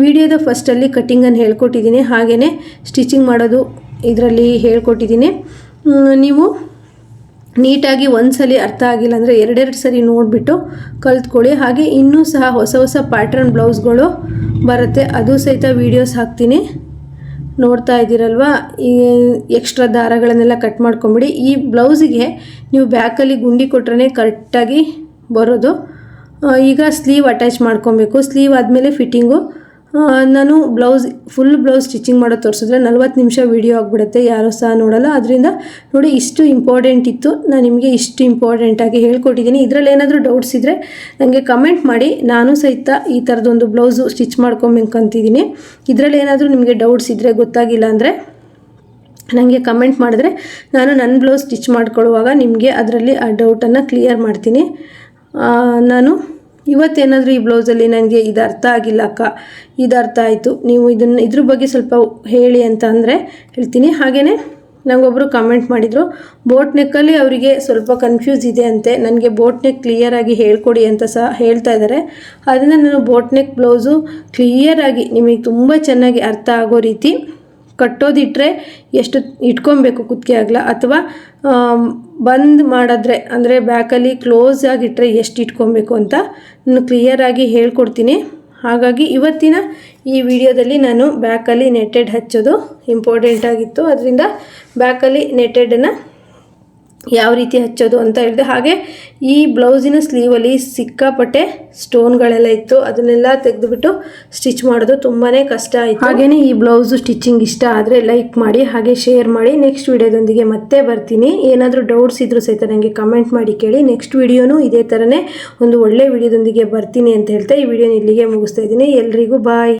ವಿಡಿಯೋದ ಫಸ್ಟಲ್ಲಿ ಕಟ್ಟಿಂಗನ್ನು ಹೇಳ್ಕೊಟ್ಟಿದ್ದೀನಿ. ಹಾಗೆಯೇ ಸ್ಟಿಚಿಂಗ್ ಮಾಡೋದು ಇದರಲ್ಲಿ ಹೇಳ್ಕೊಟ್ಟಿದ್ದೀನಿ. ನೀವು ನೀಟಾಗಿ ಒಂದ್ಸಲಿ ಅರ್ಥ ಆಗಿಲ್ಲ ಅಂದರೆ ಎರಡೆರಡು ಸರಿ ನೋಡಿಬಿಟ್ಟು ಕಲ್ತ್ಕೊಳ್ಳಿ. ಹಾಗೆ ಇನ್ನೂ ಸಹ ಹೊಸ ಹೊಸ ಪ್ಯಾಟ್ರನ್ ಬ್ಲೌಸ್ಗಳು ಬರುತ್ತೆ. ಅದು ಸಹಿತ ವೀಡಿಯೋಸ್ ಹಾಕ್ತೀನಿ. ನೋಡ್ತಾ ಇದ್ದೀರಲ್ವ? ಈ ಎಕ್ಸ್ಟ್ರಾ ದಾರಗಳನ್ನೆಲ್ಲ ಕಟ್ ಮಾಡ್ಕೊಂಬಿಡಿ. ಈ ಬ್ಲೌಸಿಗೆ ನೀವು ಬ್ಯಾಕಲ್ಲಿ ಗುಂಡಿ ಕೊಟ್ರೆ ಕರೆಕ್ಟಾಗಿ ಬರೋದು. ಈಗ ಸ್ಲೀವ್ ಅಟ್ಯಾಚ್ ಮಾಡ್ಕೊಬೇಕು. ಸ್ಲೀವ್ ಆದಮೇಲೆ ಫಿಟ್ಟಿಂಗು ನಾನು ಬ್ಲೌಸ್ ಫುಲ್ ಬ್ಲೌಸ್ ಸ್ಟಿಚಿಂಗ್ ಮಾಡೋದು ತೋರಿಸಿದ್ರೆ ನಲ್ವತ್ತು ನಿಮಿಷ ವೀಡಿಯೋ ಆಗಿಬಿಡುತ್ತೆ. ಯಾರೂ ಸಹ ನೋಡಲ್ಲ. ಅದರಿಂದ ನೋಡಿ ಇಷ್ಟು ಇಂಪಾರ್ಟೆಂಟ್ ಇತ್ತು. ನಾನು ನಿಮಗೆ ಇಷ್ಟು ಇಂಪಾರ್ಟೆಂಟಾಗಿ ಹೇಳ್ಕೊಟ್ಟಿದ್ದೀನಿ. ಇದರಲ್ಲಿ ಏನಾದರೂ ಡೌಟ್ಸ್ ಇದ್ದರೆ ನನಗೆ ಕಮೆಂಟ್ ಮಾಡಿ. ನಾನು ಸಹಿತ ಈ ಥರದೊಂದು ಬ್ಲೌಸು ಸ್ಟಿಚ್ ಮಾಡ್ಕೊಬೇಕಂತಿದ್ದೀನಿ. ಇದರಲ್ಲಿ ಏನಾದರೂ ನಿಮಗೆ ಡೌಟ್ಸ್ ಇದ್ದರೆ ಗೊತ್ತಾಗಿಲ್ಲ ಅಂದರೆ ನನಗೆ ಕಮೆಂಟ್ ಮಾಡಿದ್ರೆ ನಾನು ನನ್ನ ಬ್ಲೌಸ್ ಸ್ಟಿಚ್ ಮಾಡ್ಕೊಳ್ಳುವಾಗ ನಿಮಗೆ ಅದರಲ್ಲಿ ಆ ಡೌಟನ್ನು ಕ್ಲಿಯರ್ ಮಾಡ್ತೀನಿ. ನಾನು ಇವತ್ತೇನಾದರೂ ಈ ಬ್ಲೌಸಲ್ಲಿ ನನಗೆ ಇದು ಅರ್ಥ ಆಗಿಲ್ಲ, ಅಕ್ಕ. ಇದು ಅರ್ಥ ಆಯಿತು. ನೀವು ಇದನ್ನು ಇದ್ರ ಬಗ್ಗೆ ಸ್ವಲ್ಪ ಹೇಳಿ ಅಂತ ಅಂದರೆ ಹೇಳ್ತೀನಿ. ಹಾಗೆಯೇ ನನಗೊಬ್ಬರು ಕಮೆಂಟ್ ಮಾಡಿದರು ಬೋಟ್ ನೆಕ್ಕಲ್ಲಿ ಅವರಿಗೆ ಸ್ವಲ್ಪ ಕನ್ಫ್ಯೂಸ್ ಇದೆ ಅಂತೆ. ನನಗೆ ಬೋಟ್ ನೆಕ್ ಕ್ಲಿಯರಾಗಿ ಹೇಳ್ಕೊಡಿ ಅಂತ ಸಹ ಹೇಳ್ತಾ ಇದ್ದಾರೆ ಅದರಿಂದ ನಾನು ಬೋಟ್ ನೆಕ್ ಬ್ಲೌಸು ಕ್ಲಿಯರಾಗಿ ನಿಮಗೆ ತುಂಬ ಚೆನ್ನಾಗಿ ಅರ್ಥ ಆಗೋ ರೀತಿ ಕಟ್ಟೋದಿಟ್ರೆ ಎಷ್ಟು ಇಟ್ಕೊಬೇಕು ಕುತ್ತಿಗೆ ಆಗಲ? ಅಥವಾ ಬಂದ್ ಮಾಡಿದ್ರೆ, ಅಂದರೆ ಬ್ಯಾಕಲ್ಲಿ ಕ್ಲೋಸ್ ಆಗಿಟ್ಟರೆ ಎಷ್ಟು ಇಟ್ಕೊಬೇಕು ಅಂತ ನಾನು ಕ್ಲಿಯರಾಗಿ ಹೇಳ್ಕೊಡ್ತೀನಿ. ಹಾಗಾಗಿ ಇವತ್ತಿನ ಈ ವಿಡಿಯೋದಲ್ಲಿ ನಾನು ಬ್ಯಾಕಲ್ಲಿ ನೆಟ್ಟೆಡ್ ಹಚ್ಚೋದು ಇಂಪಾರ್ಟೆಂಟ್ ಆಗಿತ್ತು. ಅದರಿಂದ ಬ್ಯಾಕಲ್ಲಿ ನೆಟ್ಟೆಡನ್ನು ಯಾವ ರೀತಿ ಹಚ್ಚೋದು ಅಂತ ಹೇಳಿದೆ. ಹಾಗೆ ಈ ಬ್ಲೌಸಿನ ಸ್ಲೀವಲ್ಲಿ ಸಿಕ್ಕಾಪಟ್ಟೆ ಸ್ಟೋನ್ಗಳೆಲ್ಲ ಇತ್ತು. ಅದನ್ನೆಲ್ಲ ತೆಗೆದುಬಿಟ್ಟು ಸ್ಟಿಚ್ ಮಾಡೋದು ತುಂಬಾ ಕಷ್ಟ ಆಯಿತು. ಹಾಗೆಯೇ ಈ ಬ್ಲೌಸು ಸ್ಟಿಚಿಂಗ್ ಇಷ್ಟ ಆದರೆ ಲೈಕ್ ಮಾಡಿ, ಹಾಗೆ ಶೇರ್ ಮಾಡಿ. ನೆಕ್ಸ್ಟ್ ವಿಡಿಯೋದೊಂದಿಗೆ ಮತ್ತೆ ಬರ್ತೀನಿ. ಏನಾದರೂ ಡೌಟ್ಸ್ ಇದ್ದರೂ ಸಹಿತ ನನಗೆ ಕಮೆಂಟ್ ಮಾಡಿ ಕೇಳಿ. ನೆಕ್ಸ್ಟ್ ವಿಡಿಯೋನೂ ಇದೇ ಥರನೇ ಒಂದು ಒಳ್ಳೆ ವಿಡಿಯೋದೊಂದಿಗೆ ಬರ್ತೀನಿ ಅಂತ ಹೇಳ್ತಾ ಈ ವಿಡಿಯೋನ ಇಲ್ಲಿಗೆ ಮುಗಿಸ್ತಾ ಇದ್ದೀನಿ. ಎಲ್ರಿಗೂ ಬಾಯ್.